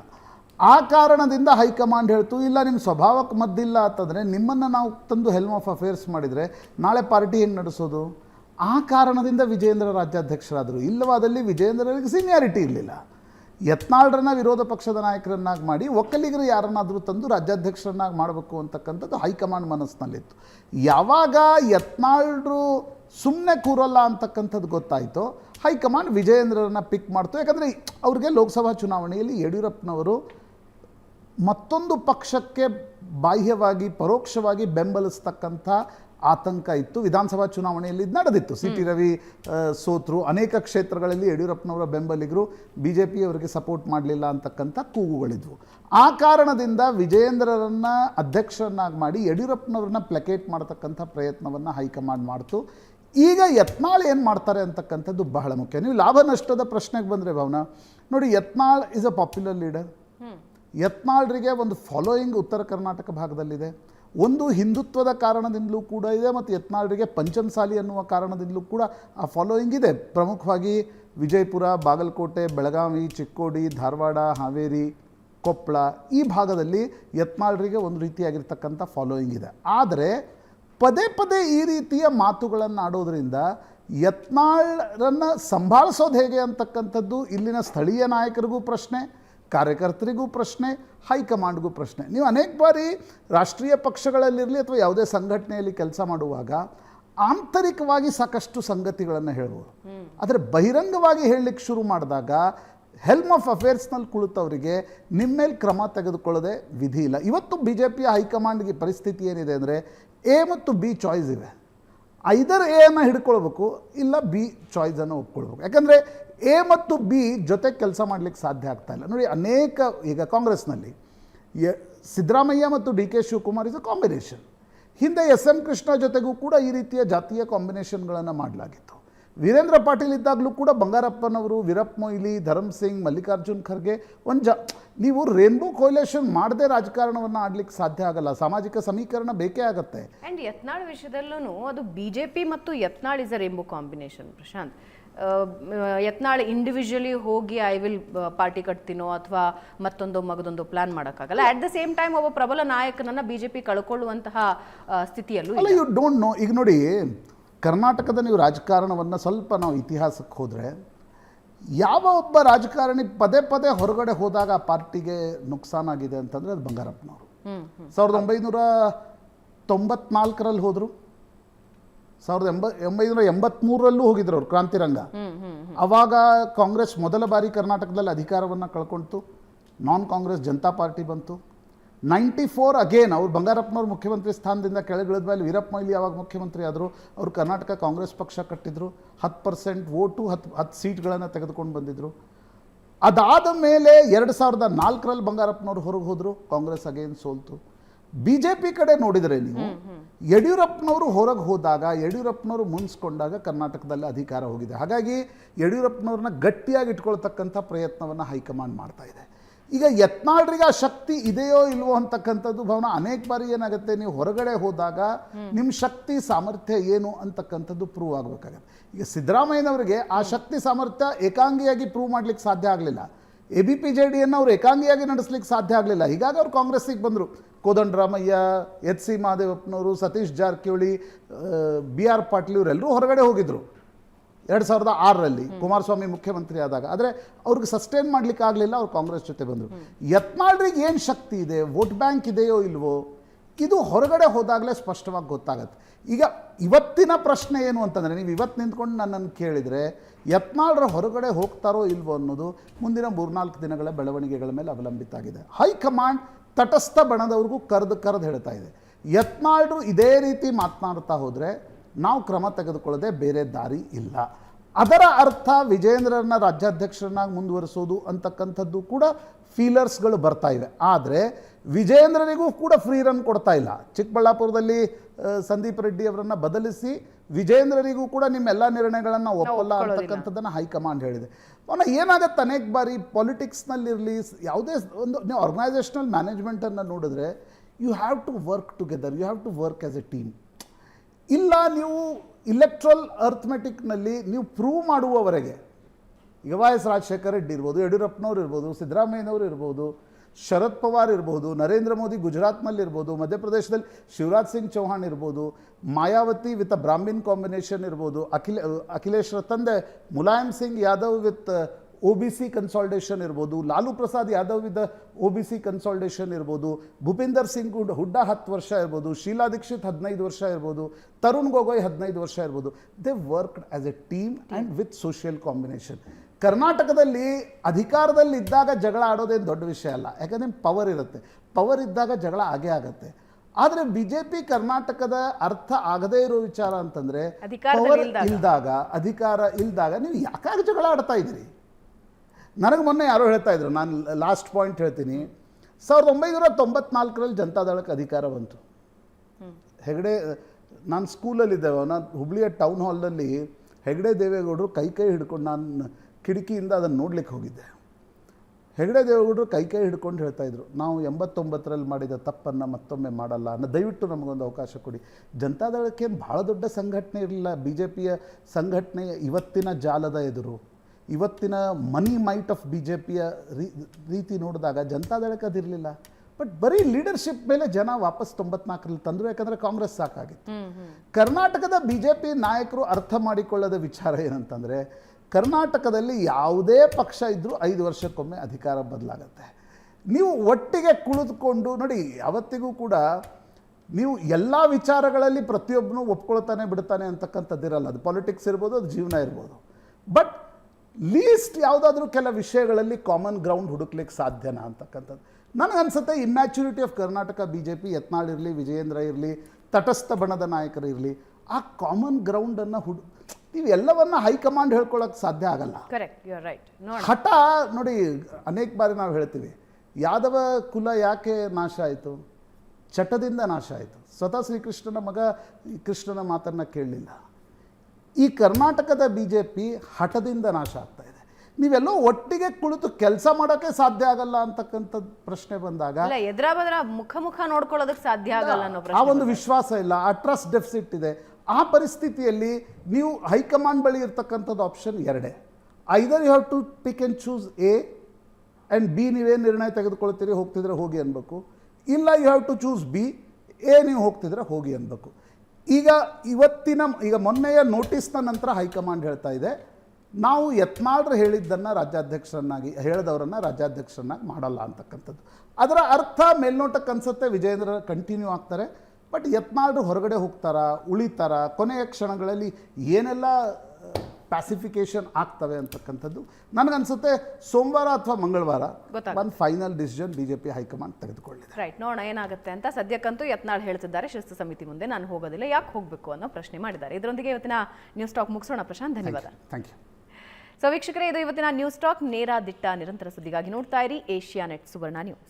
ಆ ಕಾರಣದಿಂದ ಹೈಕಮಾಂಡ್ ಹೇಳ್ತು ಇಲ್ಲ ನಿಮ್ಮ ಸ್ವಭಾವಕ್ಕೆ ಮದ್ದಿಲ್ಲ ಅಂತಂದರೆ ನಿಮ್ಮನ್ನು ನಾವು ತಂದು ಹೆಲ್ಮ್ ಆಫ್ ಅಫೇರ್ಸ್ ಮಾಡಿದರೆ ನಾಳೆ ಪಾರ್ಟಿ ಹೆಂಗೆ ನಡೆಸೋದು? ಆ ಕಾರಣದಿಂದ ವಿಜೇಂದ್ರ ರಾಜ್ಯಾಧ್ಯಕ್ಷರಾದರು. ಇಲ್ಲವಾದಲ್ಲಿ ವಿಜೇಂದ್ರನಿಗೆ ಸೀನಿಯಾರಿಟಿ ಇರಲಿಲ್ಲ. ಯತ್ನಾಳ್ರನ್ನ ವಿರೋಧ ಪಕ್ಷದ ನಾಯಕರನ್ನಾಗಿ ಮಾಡಿ ಒಕ್ಕಲಿಗರು ಯಾರನ್ನಾದರೂ ತಂದು ರಾಜ್ಯಾಧ್ಯಕ್ಷರನ್ನಾಗಿ ಮಾಡಬೇಕು ಅಂತಕ್ಕಂಥದ್ದು ಹೈಕಮಾಂಡ್ ಮನಸ್ಸಿನಲ್ಲಿತ್ತು. ಯಾವಾಗ ಯತ್ನಾಳ್ರು ಸುಮ್ಮನೆ ಕೂರಲ್ಲ ಅಂತಕ್ಕಂಥದ್ದು ಗೊತ್ತಾಯಿತು, ಹೈಕಮಾಂಡ್ ವಿಜಯೇಂದ್ರರನ್ನ ಪಿಕ್ ಮಾಡ್ತು. ಯಾಕಂದರೆ ಅವ್ರಿಗೆ ಲೋಕಸಭಾ ಚುನಾವಣೆಯಲ್ಲಿ ಯಡಿಯೂರಪ್ಪನವರು ಮತ್ತೊಂದು ಪಕ್ಷಕ್ಕೆ ಬಾಹ್ಯವಾಗಿ, ಪರೋಕ್ಷವಾಗಿ ಬೆಂಬಲಿಸ್ತಕ್ಕಂಥ ಆತಂಕ ಇತ್ತು. ವಿಧಾನಸಭಾ ಚುನಾವಣೆಯಲ್ಲಿ ಇದು ನಡೆದಿತ್ತು. ಸಿ ಟಿ ರವಿ ಸೋತರು. ಅನೇಕ ಕ್ಷೇತ್ರಗಳಲ್ಲಿ ಯಡಿಯೂರಪ್ಪನವರ ಬೆಂಬಲಿಗರು ಬಿ ಜೆ ಪಿಯವರಿಗೆ ಸಪೋರ್ಟ್ ಮಾಡಲಿಲ್ಲ ಅಂತಕ್ಕಂಥ ಕೂಗುಗಳಿದ್ವು. ಆ ಕಾರಣದಿಂದ ವಿಜಯೇಂದ್ರರನ್ನು ಅಧ್ಯಕ್ಷರನ್ನಾಗಿ ಮಾಡಿ ಯಡಿಯೂರಪ್ಪನವ್ರನ್ನ ಪ್ಲಕೇಟ್ ಮಾಡತಕ್ಕಂಥ ಪ್ರಯತ್ನವನ್ನು ಹೈಕಮಾಂಡ್ ಮಾಡ್ತು. ಈಗ ಯತ್ನಾಳ್ ಏನು ಮಾಡ್ತಾರೆ ಅಂತಕ್ಕಂಥದ್ದು ಬಹಳ ಮುಖ್ಯ. ನೀವು ಲಾಭ ನಷ್ಟದ ಪ್ರಶ್ನೆಗೆ ಬಂದರೆ ಭಾವನಾ ನೋಡಿ Yatnal is a popular leader ಯತ್ನಾಳ್ರಿಗೆ ಒಂದು ಫಾಲೋಯಿಂಗ್ ಉತ್ತರ ಕರ್ನಾಟಕ ಭಾಗದಲ್ಲಿದೆ. ಒಂದು ಹಿಂದುತ್ವದ ಕಾರಣದಿಂದಲೂ ಕೂಡ ಇದೆ ಮತ್ತು ಯತ್ನಾಳ್ರಿಗೆ ಪಂಚಮಸಾಲಿ ಅನ್ನುವ ಕಾರಣದಿಂದಲೂ ಕೂಡ ಆ ಫಾಲೋಯಿಂಗ್ ಇದೆ. ಪ್ರಮುಖವಾಗಿ ವಿಜಯಪುರ, ಬಾಗಲಕೋಟೆ, ಬೆಳಗಾವಿ, ಚಿಕ್ಕೋಡಿ, ಧಾರವಾಡ, ಹಾವೇರಿ, ಕೊಪ್ಪಳ ಈ ಭಾಗದಲ್ಲಿ ಯತ್ನಾಳ್ರಿಗೆ ಒಂದು ರೀತಿಯಾಗಿರ್ತಕ್ಕಂಥ ಫಾಲೋಯಿಂಗ್ ಇದೆ. ಆದರೆ ಪದೇ ಪದೇ ಈ ರೀತಿಯ ಮಾತುಗಳನ್ನು ಆಡೋದ್ರಿಂದ ಯತ್ನಾಳರನ್ನು ಸಂಭಾಳಿಸೋದು ಹೇಗೆ ಅಂತಕ್ಕಂಥದ್ದು ಇಲ್ಲಿನ ಸ್ಥಳೀಯ ನಾಯಕರಿಗೂ ಪ್ರಶ್ನೆ. ಕಾರ್ಯಕರ್ತರಿಗೂ ಪ್ರಶ್ನೆ, ಹೈಕಮಾಂಡ್ಗೂ ಪ್ರಶ್ನೆ. ನೀವು ಅನೇಕ ಬಾರಿ ರಾಷ್ಟ್ರೀಯ ಪಕ್ಷಗಳಲ್ಲಿರಲಿ ಅಥವಾ ಯಾವುದೇ ಸಂಘಟನೆಯಲ್ಲಿ ಕೆಲಸ ಮಾಡುವಾಗ ಆಂತರಿಕವಾಗಿ ಸಾಕಷ್ಟು ಸಂಗತಿಗಳನ್ನು ಹೇಳ್ಬೋದು ಆದರೆ ಬಹಿರಂಗವಾಗಿ ಹೇಳಲಿಕ್ಕೆ ಶುರು ಮಾಡಿದಾಗ ಹೆಲ್ಮ್ ಆಫ್ ಅಫೇರ್ಸ್ನಲ್ಲಿ ಕುಳಿತವರಿಗೆ ನಿಮ್ಮ ಮೇಲೆ ಕ್ರಮ ತೆಗೆದುಕೊಳ್ಳದೆ ವಿಧಿ ಇಲ್ಲ. ಇವತ್ತು ಬಿ ಜೆ ಪಿಯ ಹೈಕಮಾಂಡ್ಗೆ ಪರಿಸ್ಥಿತಿ ಏನಿದೆ ಅಂದರೆ ಎ ಮತ್ತು ಬಿ ಚಾಯ್ಸ್ ಇವೆ. ಐದರ್ ಎ ಅನ್ನು ಹಿಡ್ಕೊಳ್ಬೇಕು, ಇಲ್ಲ ಬಿ ಚಾಯ್ಸನ್ನು ಒಪ್ಕೊಳ್ಬೇಕು. ಯಾಕಂದರೆ ಎ ಮತ್ತು ಬಿ ಜೊತೆ ಕೆಲಸ ಮಾಡಲಿಕ್ಕೆ ಸಾಧ್ಯ ಆಗ್ತಾ ಇಲ್ಲ. ನೋಡಿ, ಅನೇಕ ಈಗ ಕಾಂಗ್ರೆಸ್ನಲ್ಲಿ ಸಿದ್ದರಾಮಯ್ಯ ಮತ್ತು D K Shivakumar is a combination ಹಿಂದೆ ಎಸ್ ಎಂ ಕೃಷ್ಣ ಜೊತೆಗೂ ಕೂಡ ಈ ರೀತಿಯ ಜಾತಿಯ ಕಾಂಬಿನೇಷನ್ಗಳನ್ನು ಮಾಡಲಾಗಿತ್ತು. ವೀರೇಂದ್ರ ಪಾಟೀಲ್ ಇದ್ದಾಗಲೂ ಕೂಡ ಬಂಗಾರಪ್ಪನವರು, ವೀರಪ್ಪ ಮೊಯ್ಲಿ ಧರಮ್ ಸಿಂಗ್, ಮಲ್ಲಿಕಾರ್ಜುನ್ ಖರ್ಗೆ ಒಂದು ಜ, ನೀವು ರೇನ್ಬೋ ಕೊಯ್ಲೇಷನ್ ಮಾಡದೆ ರಾಜಕಾರಣವನ್ನು ಆಡ್ಲಿಕ್ಕೆ ಸಾಧ್ಯ ಆಗಲ್ಲ. ಸಾಮಾಜಿಕ ಸಮೀಕರಣ ಬೇಕೇ ಆಗುತ್ತೆ. ಅಂಡ್ ಯತ್ನಾಳ್ ವಿಷಯದಲ್ಲೂ ಅದು ಬಿಜೆಪಿ ಮತ್ತು Yatnal is a rainbow combination Prashant. Yatnal individually ಹೋಗಿ ಐ ವಿಲ್ ಪಾರ್ಟಿ ಕಟ್ತೀನೋ ಅಥವಾ ಮತ್ತೊಂದು ಮಗದೊಂದು ಪ್ಲಾನ್ ಮಾಡೋಕ್ಕಾಗಲ್ಲ. ಅಟ್ ದ ಸೇಮ್ ಟೈಮ್ ಒಬ್ಬ ಪ್ರಬಲ ನಾಯಕನನ್ನ ಬಿಜೆಪಿ ಕಳ್ಕೊಳ್ಳುವಂತಹ ಸ್ಥಿತಿಯಲ್ಲೂ ಅಲ್ಲ ಯು ಡೋಂಟ್ ನೋ ಈಗ ನೋಡಿ ಕರ್ನಾಟಕದ ನೀವು ರಾಜಕಾರಣವನ್ನು ಸ್ವಲ್ಪ ನಾವು ಇತಿಹಾಸಕ್ಕೆ ಹೋದರೆ ಯಾವ ಒಬ್ಬ ರಾಜಕಾರಣಿ ಪದೇ ಪದೇ ಹೊರಗಡೆ ಹೋದಾಗ ಆ ಪಾರ್ಟಿಗೆ ನುಕ್ಸಾನಾಗಿದೆ ಅಂತಂದರೆ ಅದು ಬಂಗಾರಪ್ಪನವರು. ಸಾವಿರದ ಒಂಬೈನೂರ ತೊಂಬತ್ನಾಲ್ಕರಲ್ಲಿ ಹೋದರು. ಸಾವಿರದ ಎಂಬ ಒಂಬೈನೂರ ಎಂಬತ್ಮೂರರಲ್ಲೂ ಹೋಗಿದ್ರು ಅವರು ಕ್ರಾಂತಿರಂಗ. ಅವಾಗ ಕಾಂಗ್ರೆಸ್ ಮೊದಲ ಬಾರಿ ಕರ್ನಾಟಕದಲ್ಲಿ ಅಧಿಕಾರವನ್ನು ಕಳ್ಕೊಳ್ತು ನಾನ್ ಕಾಂಗ್ರೆಸ್ ಜನತಾ ಪಾರ್ಟಿ ಬಂತು. ನೈಂಟಿ ಫೋರ್ ಅಗೇನ್ ಅವ್ರು ಬಂಗಾರಪ್ಪನವ್ರು ಮುಖ್ಯಮಂತ್ರಿ ಸ್ಥಾನದಿಂದ ಕೆಳಗಿಳಿದ ಮೇಲೆ ವೀರಪ್ಪ ಮೊಯ್ಲಿ ಯಾವಾಗ ಮುಖ್ಯಮಂತ್ರಿ ಆದರು ಅವರು ಕರ್ನಾಟಕ ಕಾಂಗ್ರೆಸ್ ಪಕ್ಷ ಕಟ್ಟಿದ್ರು. ಹತ್ತು ಪರ್ಸೆಂಟ್ ವೋಟು ಹತ್ತು ಹತ್ತು ಸೀಟ್ಗಳನ್ನು ತೆಗೆದುಕೊಂಡು ಬಂದಿದ್ದರು ಅದಾದ ಮೇಲೆ ಎರಡು ಸಾವಿರದ ನಾಲ್ಕರಲ್ಲಿ ಬಂಗಾರಪ್ಪನವ್ರು ಹೊರಗೆ ಹೋದರು ಕಾಂಗ್ರೆಸ್ ಅಗೇನ್ ಸೋಲ್ತು. ಬಿ ಜೆ ಪಿ ಕಡೆ ನೋಡಿದರೆ ನೀವು ಯಡಿಯೂರಪ್ಪನವರು ಹೊರಗೆ ಹೋದಾಗ ಯಡಿಯೂರಪ್ಪನವರು ಮುನ್ಸ್ಕೊಂಡಾಗ ಕರ್ನಾಟಕದಲ್ಲಿ ಅಧಿಕಾರ ಹೋಗಿದೆ. ಹಾಗಾಗಿ ಯಡಿಯೂರಪ್ಪನವ್ರನ್ನ ಗಟ್ಟಿಯಾಗಿ ಇಟ್ಕೊಳ್ತಕ್ಕಂಥ ಪ್ರಯತ್ನವನ್ನು ಹೈಕಮಾಂಡ್ ಮಾಡ್ತಾ ಇದೆ. ಈಗ ಯತ್ನಾಳ್ರಿಗೆ ಆ ಶಕ್ತಿ ಇದೆಯೋ ಇಲ್ವೋ ಅಂತಕ್ಕಂಥದ್ದು ಭವನ ಅನೇಕ ಬಾರಿ ಏನಾಗುತ್ತೆ ನೀವು ಹೊರಗಡೆ ಹೋದಾಗ ನಿಮ್ಮ ಶಕ್ತಿ ಸಾಮರ್ಥ್ಯ ಏನು ಅಂತಕ್ಕಂಥದ್ದು ಪ್ರೂವ್ ಆಗಬೇಕಾಗತ್ತೆ. ಈಗ ಸಿದ್ದರಾಮಯ್ಯನವರಿಗೆ ಆ ಶಕ್ತಿ ಸಾಮರ್ಥ್ಯ ಏಕಾಂಗಿಯಾಗಿ ಪ್ರೂವ್ ಮಾಡ್ಲಿಕ್ಕೆ ಸಾಧ್ಯ ಆಗಲಿಲ್ಲ. ಎ ಬಿ ಪಿ ಜೆ ಡಿಯನ್ನು ಅವರು ಏಕಾಂಗಿಯಾಗಿ ನಡೆಸಲಿಕ್ಕೆ ಸಾಧ್ಯ ಆಗಲಿಲ್ಲ. ಹೀಗಾಗಿ ಅವರು ಕಾಂಗ್ರೆಸ್ಸಿಗೆ ಬಂದರು. ಕೋದಂಡರಾಮಯ್ಯ ಎಚ್ ಸಿ ಮಹದೇವಪ್ಪನವರು ಸತೀಶ್ ಜಾರಕಿಹೊಳಿ ಬಿ ಆರ್ ಪಾಟೀಲ್ ಇವರೆಲ್ಲರೂ ಹೊರಗಡೆ ಹೋಗಿದ್ರು. ಎರಡು ಸಾವಿರದ ಆರರಲ್ಲಿ ಕುಮಾರಸ್ವಾಮಿ ಮುಖ್ಯಮಂತ್ರಿ ಆದಾಗ. ಆದರೆ ಅವ್ರಿಗೆ ಸಸ್ಟೈನ್ ಮಾಡ್ಲಿಕ್ಕೆ ಆಗಲಿಲ್ಲ ಅವ್ರು ಕಾಂಗ್ರೆಸ್ ಜೊತೆ ಬಂದರು. ಯತ್ನಾಳ್ರಿಗೆ ಏನು ಶಕ್ತಿ ಇದೆ? ವೋಟ್ ಬ್ಯಾಂಕ್ ಇದೆಯೋ ಇಲ್ವೋ? ಇದು ಹೊರಗಡೆ ಹೋದಾಗಲೇ ಸ್ಪಷ್ಟವಾಗಿ ಗೊತ್ತಾಗತ್ತೆ. ಈಗ ಇವತ್ತಿನ ಪ್ರಶ್ನೆ ಏನು ಅಂತಂದರೆ, ನೀವು ಇವತ್ತು ನಿಂತ್ಕೊಂಡು ನನ್ನನ್ನು ಕೇಳಿದರೆ, ಯತ್ನಾಳ್ರ ಹೊರಗಡೆ ಹೋಗ್ತಾರೋ ಇಲ್ವೋ ಅನ್ನೋದು ಮುಂದಿನ ಮೂರ್ನಾಲ್ಕು ದಿನಗಳ ಬೆಳವಣಿಗೆಗಳ ಮೇಲೆ ಅವಲಂಬಿತ ಆಗಿದೆ. ಹೈಕಮಾಂಡ್ ತಟಸ್ಥ ಬಣದವ್ರಿಗೂ ಕರೆದು ಕರೆದು ಹೇಳ್ತಾ ಇದೆ. ಯತ್ನಾಳ್ರು ಇದೇ ರೀತಿ ಮಾತನಾಡ್ತಾ ಹೋದರೆ, ನಾವು ಕ್ರಮ ತೆಗೆದುಕೊಳ್ಳದೆ ಬೇರೆ ದಾರಿ ಇಲ್ಲ. ಅದರ ಅರ್ಥ ವಿಜೇಂದ್ರನ ರಾಜ್ಯಾಧ್ಯಕ್ಷರನ್ನಾಗಿ ಮುಂದುವರಿಸೋದು ಅಂತಕ್ಕಂಥದ್ದು ಕೂಡ ಫೀಲರ್ಸ್ಗಳು ಬರ್ತಾ ಇವೆ. ಆದರೆ ವಿಜೇಂದ್ರನಿಗೂ ಕೂಡ ಫ್ರೀ ರನ್ ಕೊಡ್ತಾ ಇಲ್ಲ. ಚಿಕ್ಕಬಳ್ಳಾಪುರದಲ್ಲಿ ಸಂದೀಪ್ ರೆಡ್ಡಿ ಅವರನ್ನು ಬದಲಿಸಿ ವಿಜೇಂದ್ರನಿಗೂ ಕೂಡ ನಿಮ್ಮೆಲ್ಲ ನಿರ್ಣಯಗಳನ್ನು ಒಪ್ಪಲ್ಲ ಅಂತಕ್ಕಂಥದ್ದನ್ನು ಹೈಕಮಾಂಡ್ ಹೇಳಿದೆ. ಅವನ ಏನಾಗುತ್ತೆ ಅನೇಕ ಬಾರಿ ಪಾಲಿಟಿಕ್ಸ್ನಲ್ಲಿರಲಿ ಯಾವುದೇ ಒಂದು ನೀವು ಆರ್ಗನೈಸೇಷನಲ್ ಮ್ಯಾನೇಜ್ಮೆಂಟನ್ನು ನೋಡಿದ್ರೆ you have to work together you have to work as a team ಇಲ್ಲ ನೀವು ಇಲೆಕ್ಟ್ರಲ್ ಅರ್ಥಮೆಟಿಕ್ನಲ್ಲಿ ನೀವು ಪ್ರೂವ್ ಮಾಡುವವರೆಗೆ ಈಗ ವೈ ಎಸ್ ರಾಜಶೇಖರ್ ರೆಡ್ಡಿ ಇರ್ಬೋದು, ಯಡಿಯೂರಪ್ಪನವ್ರು ಇರ್ಬೋದು, ಸಿದ್ದರಾಮಯ್ಯನವರು ಇರ್ಬೋದು, ಶರದ್ ಪವಾರ್ ಇರ್ಬೋದು, ನರೇಂದ್ರ ಮೋದಿ ಗುಜರಾತ್ನಲ್ಲಿ ಇರ್ಬೋದು, ಮಧ್ಯಪ್ರದೇಶದಲ್ಲಿ ಶಿವರಾಜ್ ಸಿಂಗ್ ಚೌಹಾಣ್ ಇರ್ಬೋದು, Mayawati with a Brahmin combination ಇರ್ಬೋದು, ಅಖಿಲ ಅಖಿಲೇಶ್ರ ತಂದೆ Mulayam Singh Yadav with O B C consultation ಇರ್ಬೋದು Lalu Prasad Yadav with O B C consultation ಇರ್ಬೋದು ಭೂಪಿಂದರ್ ಸಿಂಗ್ ಹುಡ್- ಹುಡ್ಡ ಹತ್ತು ವರ್ಷ ಇರ್ಬೋದು ಶೀಲಾ ದೀಕ್ಷಿತ್ ಹದಿನೈದು ವರ್ಷ ಇರ್ಬೋದು ತರುಣ್ ಗೊಗೊಯ್ ಹದಿನೈದು ವರ್ಷ ಇರ್ಬೋದು. They worked as a team and with social combination ಕರ್ನಾಟಕದಲ್ಲಿ ಅಧಿಕಾರದಲ್ಲಿ ಇದ್ದಾಗ ಜಗಳ ಆಡೋದೇನು ದೊಡ್ಡ ವಿಷಯ ಅಲ್ಲ. ಯಾಕಂದರೆ ಪವರ್ ಇರುತ್ತೆ. ಪವರ್ ಇದ್ದಾಗ ಜಗಳ ಆಗೇ ಆಗುತ್ತೆ. ಆದರೆ ಬಿ ಜೆ ಪಿ ಕರ್ನಾಟಕದ ಅರ್ಥ ಆಗದೇ ಇರೋ ವಿಚಾರ ಅಂತಂದರೆ ಪವರ್ ಇಲ್ದಾಗ. ಇಲ್ದಾಗ ಅಧಿಕಾರ ಇಲ್ದಾಗ ನೀವು ಯಾಕಾಗಿ ಜಗಳ ಆಡ್ತಾ ಇದ್ದೀರಿ? ನನಗೆ ಮೊನ್ನೆ ಯಾರೋ ಹೇಳ್ತಾ ಇದ್ರು, ನಾನು ಲಾಸ್ಟ್ ಪಾಯಿಂಟ್ ಹೇಳ್ತೀನಿ. ಸಾವಿರದ ಒಂಬೈನೂರ ತೊಂಬತ್ನಾಲ್ಕರಲ್ಲಿ ಜನತಾದಳಕ್ಕೆ ಅಧಿಕಾರ ಬಂತು. ಹೆಗಡೆ, ನಾನು ಸ್ಕೂಲಲ್ಲಿದ್ದೇವೆ, ನಾನು ಹುಬ್ಳಿಯ ಟೌನ್ ಹಾಲ್ನಲ್ಲಿ ಹೆಗಡೆ ದೇವೇಗೌಡರು ಕೈ ಕೈ ಹಿಡ್ಕೊಂಡು ನಾನು ಕಿಟಕಿಯಿಂದ ಅದನ್ನು ನೋಡ್ಲಿಕ್ಕೆ ಹೋಗಿದ್ದೆ. ಹೆಗಡೆ ದೇವೇಗೌಡರು ಕೈ ಕೈ ಹಿಡ್ಕೊಂಡು ಹೇಳ್ತಾ ಇದ್ರು, ನಾವು ಎಂಬತ್ತೊಂಬತ್ತರಲ್ಲಿ ಮಾಡಿದ ತಪ್ಪನ್ನು ಮತ್ತೊಮ್ಮೆ ಮಾಡಲ್ಲ ಅನ್ನೋ, ದಯವಿಟ್ಟು ನಮಗೊಂದು ಅವಕಾಶ ಕೊಡಿ. ಜನತಾದಳಕ್ಕೇನು ಭಾಳ ದೊಡ್ಡ ಸಂಘಟನೆ ಇರಲಿಲ್ಲ ಬಿ ಜೆ ಪಿಯ ಸಂಘಟನೆಯ ಇವತ್ತಿನ ಜಾಲದ ಎದುರು. ಇವತ್ತಿನ money might of B J ಪಿಯ ರೀತಿ ನೋಡಿದಾಗ ಜನತಾದಳಕ್ಕೆ ಅದಿರಲಿಲ್ಲ ಬಟ್ ಬರೀ ಲೀಡರ್ಶಿಪ್ ಮೇಲೆ ಜನ ವಾಪಸ್ ತೊಂಬತ್ನಾಲ್ಕರಲ್ಲಿ ತಂದರು ಯಾಕಂದರೆ ಕಾಂಗ್ರೆಸ್ ಸಾಕಾಗಿತ್ತು. ಕರ್ನಾಟಕದ ಬಿ ಜೆ ಪಿ ನಾಯಕರು ಅರ್ಥ ಮಾಡಿಕೊಳ್ಳದ ವಿಚಾರ ಏನಂತಂದರೆ ಕರ್ನಾಟಕದಲ್ಲಿ ಯಾವುದೇ ಪಕ್ಷ ಇದ್ದರೂ ಐದು ವರ್ಷಕ್ಕೊಮ್ಮೆ ಅಧಿಕಾರ ಬದಲಾಗತ್ತೆ. ನೀವು ಒಟ್ಟಿಗೆ ಕುಳಿತುಕೊಂಡು ನೋಡಿ ಯಾವತ್ತಿಗೂ ಕೂಡ ನೀವು ಎಲ್ಲ ವಿಚಾರಗಳಲ್ಲಿ ಪ್ರತಿಯೊಬ್ಬನು ಒಪ್ಕೊಳ್ತಾನೆ ಬಿಡ್ತಾನೆ ಅಂತಕ್ಕಂಥದ್ದಿರಲ್ಲ. ಅದು ಪಾಲಿಟಿಕ್ಸ್ ಇರ್ಬೋದು ಅದು ಜೀವನ ಇರ್ಬೋದು. ಬಟ್ ಲೀಸ್ಟ್ ಯಾವುದಾದ್ರೂ ಕೆಲ ವಿಷಯಗಳಲ್ಲಿ ಕಾಮನ್ ಗ್ರೌಂಡ್ ಹುಡುಕ್ಲಿಕ್ಕೆ ಸಾಧ್ಯನಾ ಅಂತಕ್ಕಂಥದ್ದು. ನನಗನ್ಸುತ್ತೆ immaturity of Karnataka B J P Yatnal ಇರಲಿ ವಿಜಯೇಂದ್ರ ಇರಲಿ ತಟಸ್ಥ ಬಣದ ನಾಯಕರು ಇರಲಿ ಆ ಕಾಮನ್ ಗ್ರೌಂಡನ್ನು ಹುಡು ನೀವು ಎಲ್ಲವನ್ನ ಹೈಕಮಾಂಡ್ ಹೇಳ್ಕೊಳ್ಳೋಕೆ ಸಾಧ್ಯ ಆಗಲ್ಲ. ಹಠ ನೋಡಿ ಅನೇಕ ಬಾರಿ ನಾವು ಹೇಳ್ತೀವಿ ಯಾದವ ಕುಲ ಯಾಕೆ ನಾಶ ಆಯಿತು? ಚಟದಿಂದ ನಾಶ ಆಯಿತು. ಸ್ವತಃ ಶ್ರೀಕೃಷ್ಣನ ಮಗ ಈ ಕೃಷ್ಣನ ಮಾತನ್ನು ಕೇಳಲಿಲ್ಲ. ಈ ಕರ್ನಾಟಕದ ಬಿ ಜೆ ಪಿ ಹಠದಿಂದ ನಾಶ ಆಗ್ತಾ ಇದೆ. ನೀವೆಲ್ಲೋ ಒಟ್ಟಿಗೆ ಕುಳಿತು ಕೆಲಸ ಮಾಡೋಕ್ಕೆ ಸಾಧ್ಯ ಆಗಲ್ಲ ಅಂತಕ್ಕಂಥದ್ದು ಪ್ರಶ್ನೆ ಬಂದಾಗ ಮುಖ ಮುಖ ನೋಡ್ಕೊಳ್ಳೋದಕ್ಕೆ ಸಾಧ್ಯ ಆಗಲ್ಲ ಅನ್ನೋ ಆ ಒಂದು ವಿಶ್ವಾಸ ಇಲ್ಲ ಆ ಟ್ರಸ್ಟ್ ಡೆಫಿಸಿಟ್ ಇದೆ. ಆ ಪರಿಸ್ಥಿತಿಯಲ್ಲಿ ನೀವು ಹೈಕಮಾಂಡ್ ಬಳಿ ಇರ್ತಕ್ಕಂಥದ್ದು ಆಪ್ಷನ್ ಎರಡೇ. Either you have to pick and choose A and B ನೀವೇನು ನಿರ್ಣಯ ತೆಗೆದುಕೊಳ್ತೀರಿ ಹೋಗ್ತಿದ್ರೆ ಹೋಗಿ ಅನ್ಬೇಕು. ಇಲ್ಲ you have to choose B A ನೀವು ಹೋಗ್ತಿದ್ರೆ ಹೋಗಿ ಅನ್ಬೇಕು. ಈಗ ಇವತ್ತಿನ, ಈಗ ಮೊನ್ನೆಯ ನೋಟಿಸ್ನ ನಂತರ ಹೈಕಮಾಂಡ್ ಹೇಳ್ತಾ ಇದೆ. ನಾವು ಯತ್ನಾಳ್ರು ಹೇಳಿದ್ದನ್ನು ರಾಜ್ಯಾಧ್ಯಕ್ಷರನ್ನಾಗಿ, ಹೇಳಿದವರನ್ನು ರಾಜ್ಯಾಧ್ಯಕ್ಷರನ್ನಾಗಿ ಮಾಡಲ್ಲ ಅಂತಕ್ಕಂಥದ್ದು. ಅದರ ಅರ್ಥ ಮೇಲ್ನೋಟಕ್ಕೆ ಅನ್ಸುತ್ತೆ, ವಿಜಯೇಂದ್ರ ಕಂಟಿನ್ಯೂ ಆಗ್ತಾರೆ. ಬಟ್ ಯತ್ನಾಳ್ರು ಹೊರಗಡೆ ಹೋಗ್ತಾರಾ, ಉಳಿತಾರ, ಕೊನೆಯ ಕ್ಷಣಗಳಲ್ಲಿ ಏನೆಲ್ಲ ಪ್ಯಾಸಿಫಿಕೇಶನ್ ಆಗ್ತವೆ ಅಂತಕ್ಕಂಥದ್ದು. ನನಗನ್ಸುತ್ತೆ ಸೋಮವಾರ ಅಥವಾ ಮಂಗಳವಾರ. ಒಂದು final decision B J P high command ತೆಗೆದುಕೊಳ್ಳಿದೆ. Right ನೋಡೋಣ ಏನಾಗುತ್ತೆ ಅಂತ ಸದ್ಯಕ್ಕಂತೂ ಯತ್ನಾಳ್ ಹೇಳ್ತಿದ್ದಾರೆ. ಶಿಸ್ತು ಸಮಿತಿ ಮುಂದೆ ನಾನು ಹೋಗೋದಿಲ್ಲ. ಯಾಕೆ ಹೋಗಬೇಕು ಅನ್ನೋ ಪ್ರಶ್ನೆ ಮಾಡಿದ್ದಾರೆ. ಇದರೊಂದಿಗೆ ಇವತ್ತಿನ ನ್ಯೂಸ್ ಸ್ಟಾಕ್ ಮುಗಿಸೋಣ ಪ್ರಶಾಂತ್ ಧನ್ಯವಾದ. ಥ್ಯಾಂಕ್ ಯು ಸೊ ವೀಕ್ಷಕರೇ ಇದು ಇವತ್ತಿನ ನ್ಯೂಸ್ ಸ್ಟಾಕ್ ನೇರ ದಿಟ್ಟ ನಿರಂತರ ಸುದ್ದಿಗಾಗಿ ನೋಡ್ತಾ ಇರಿ Asianet Suvarna news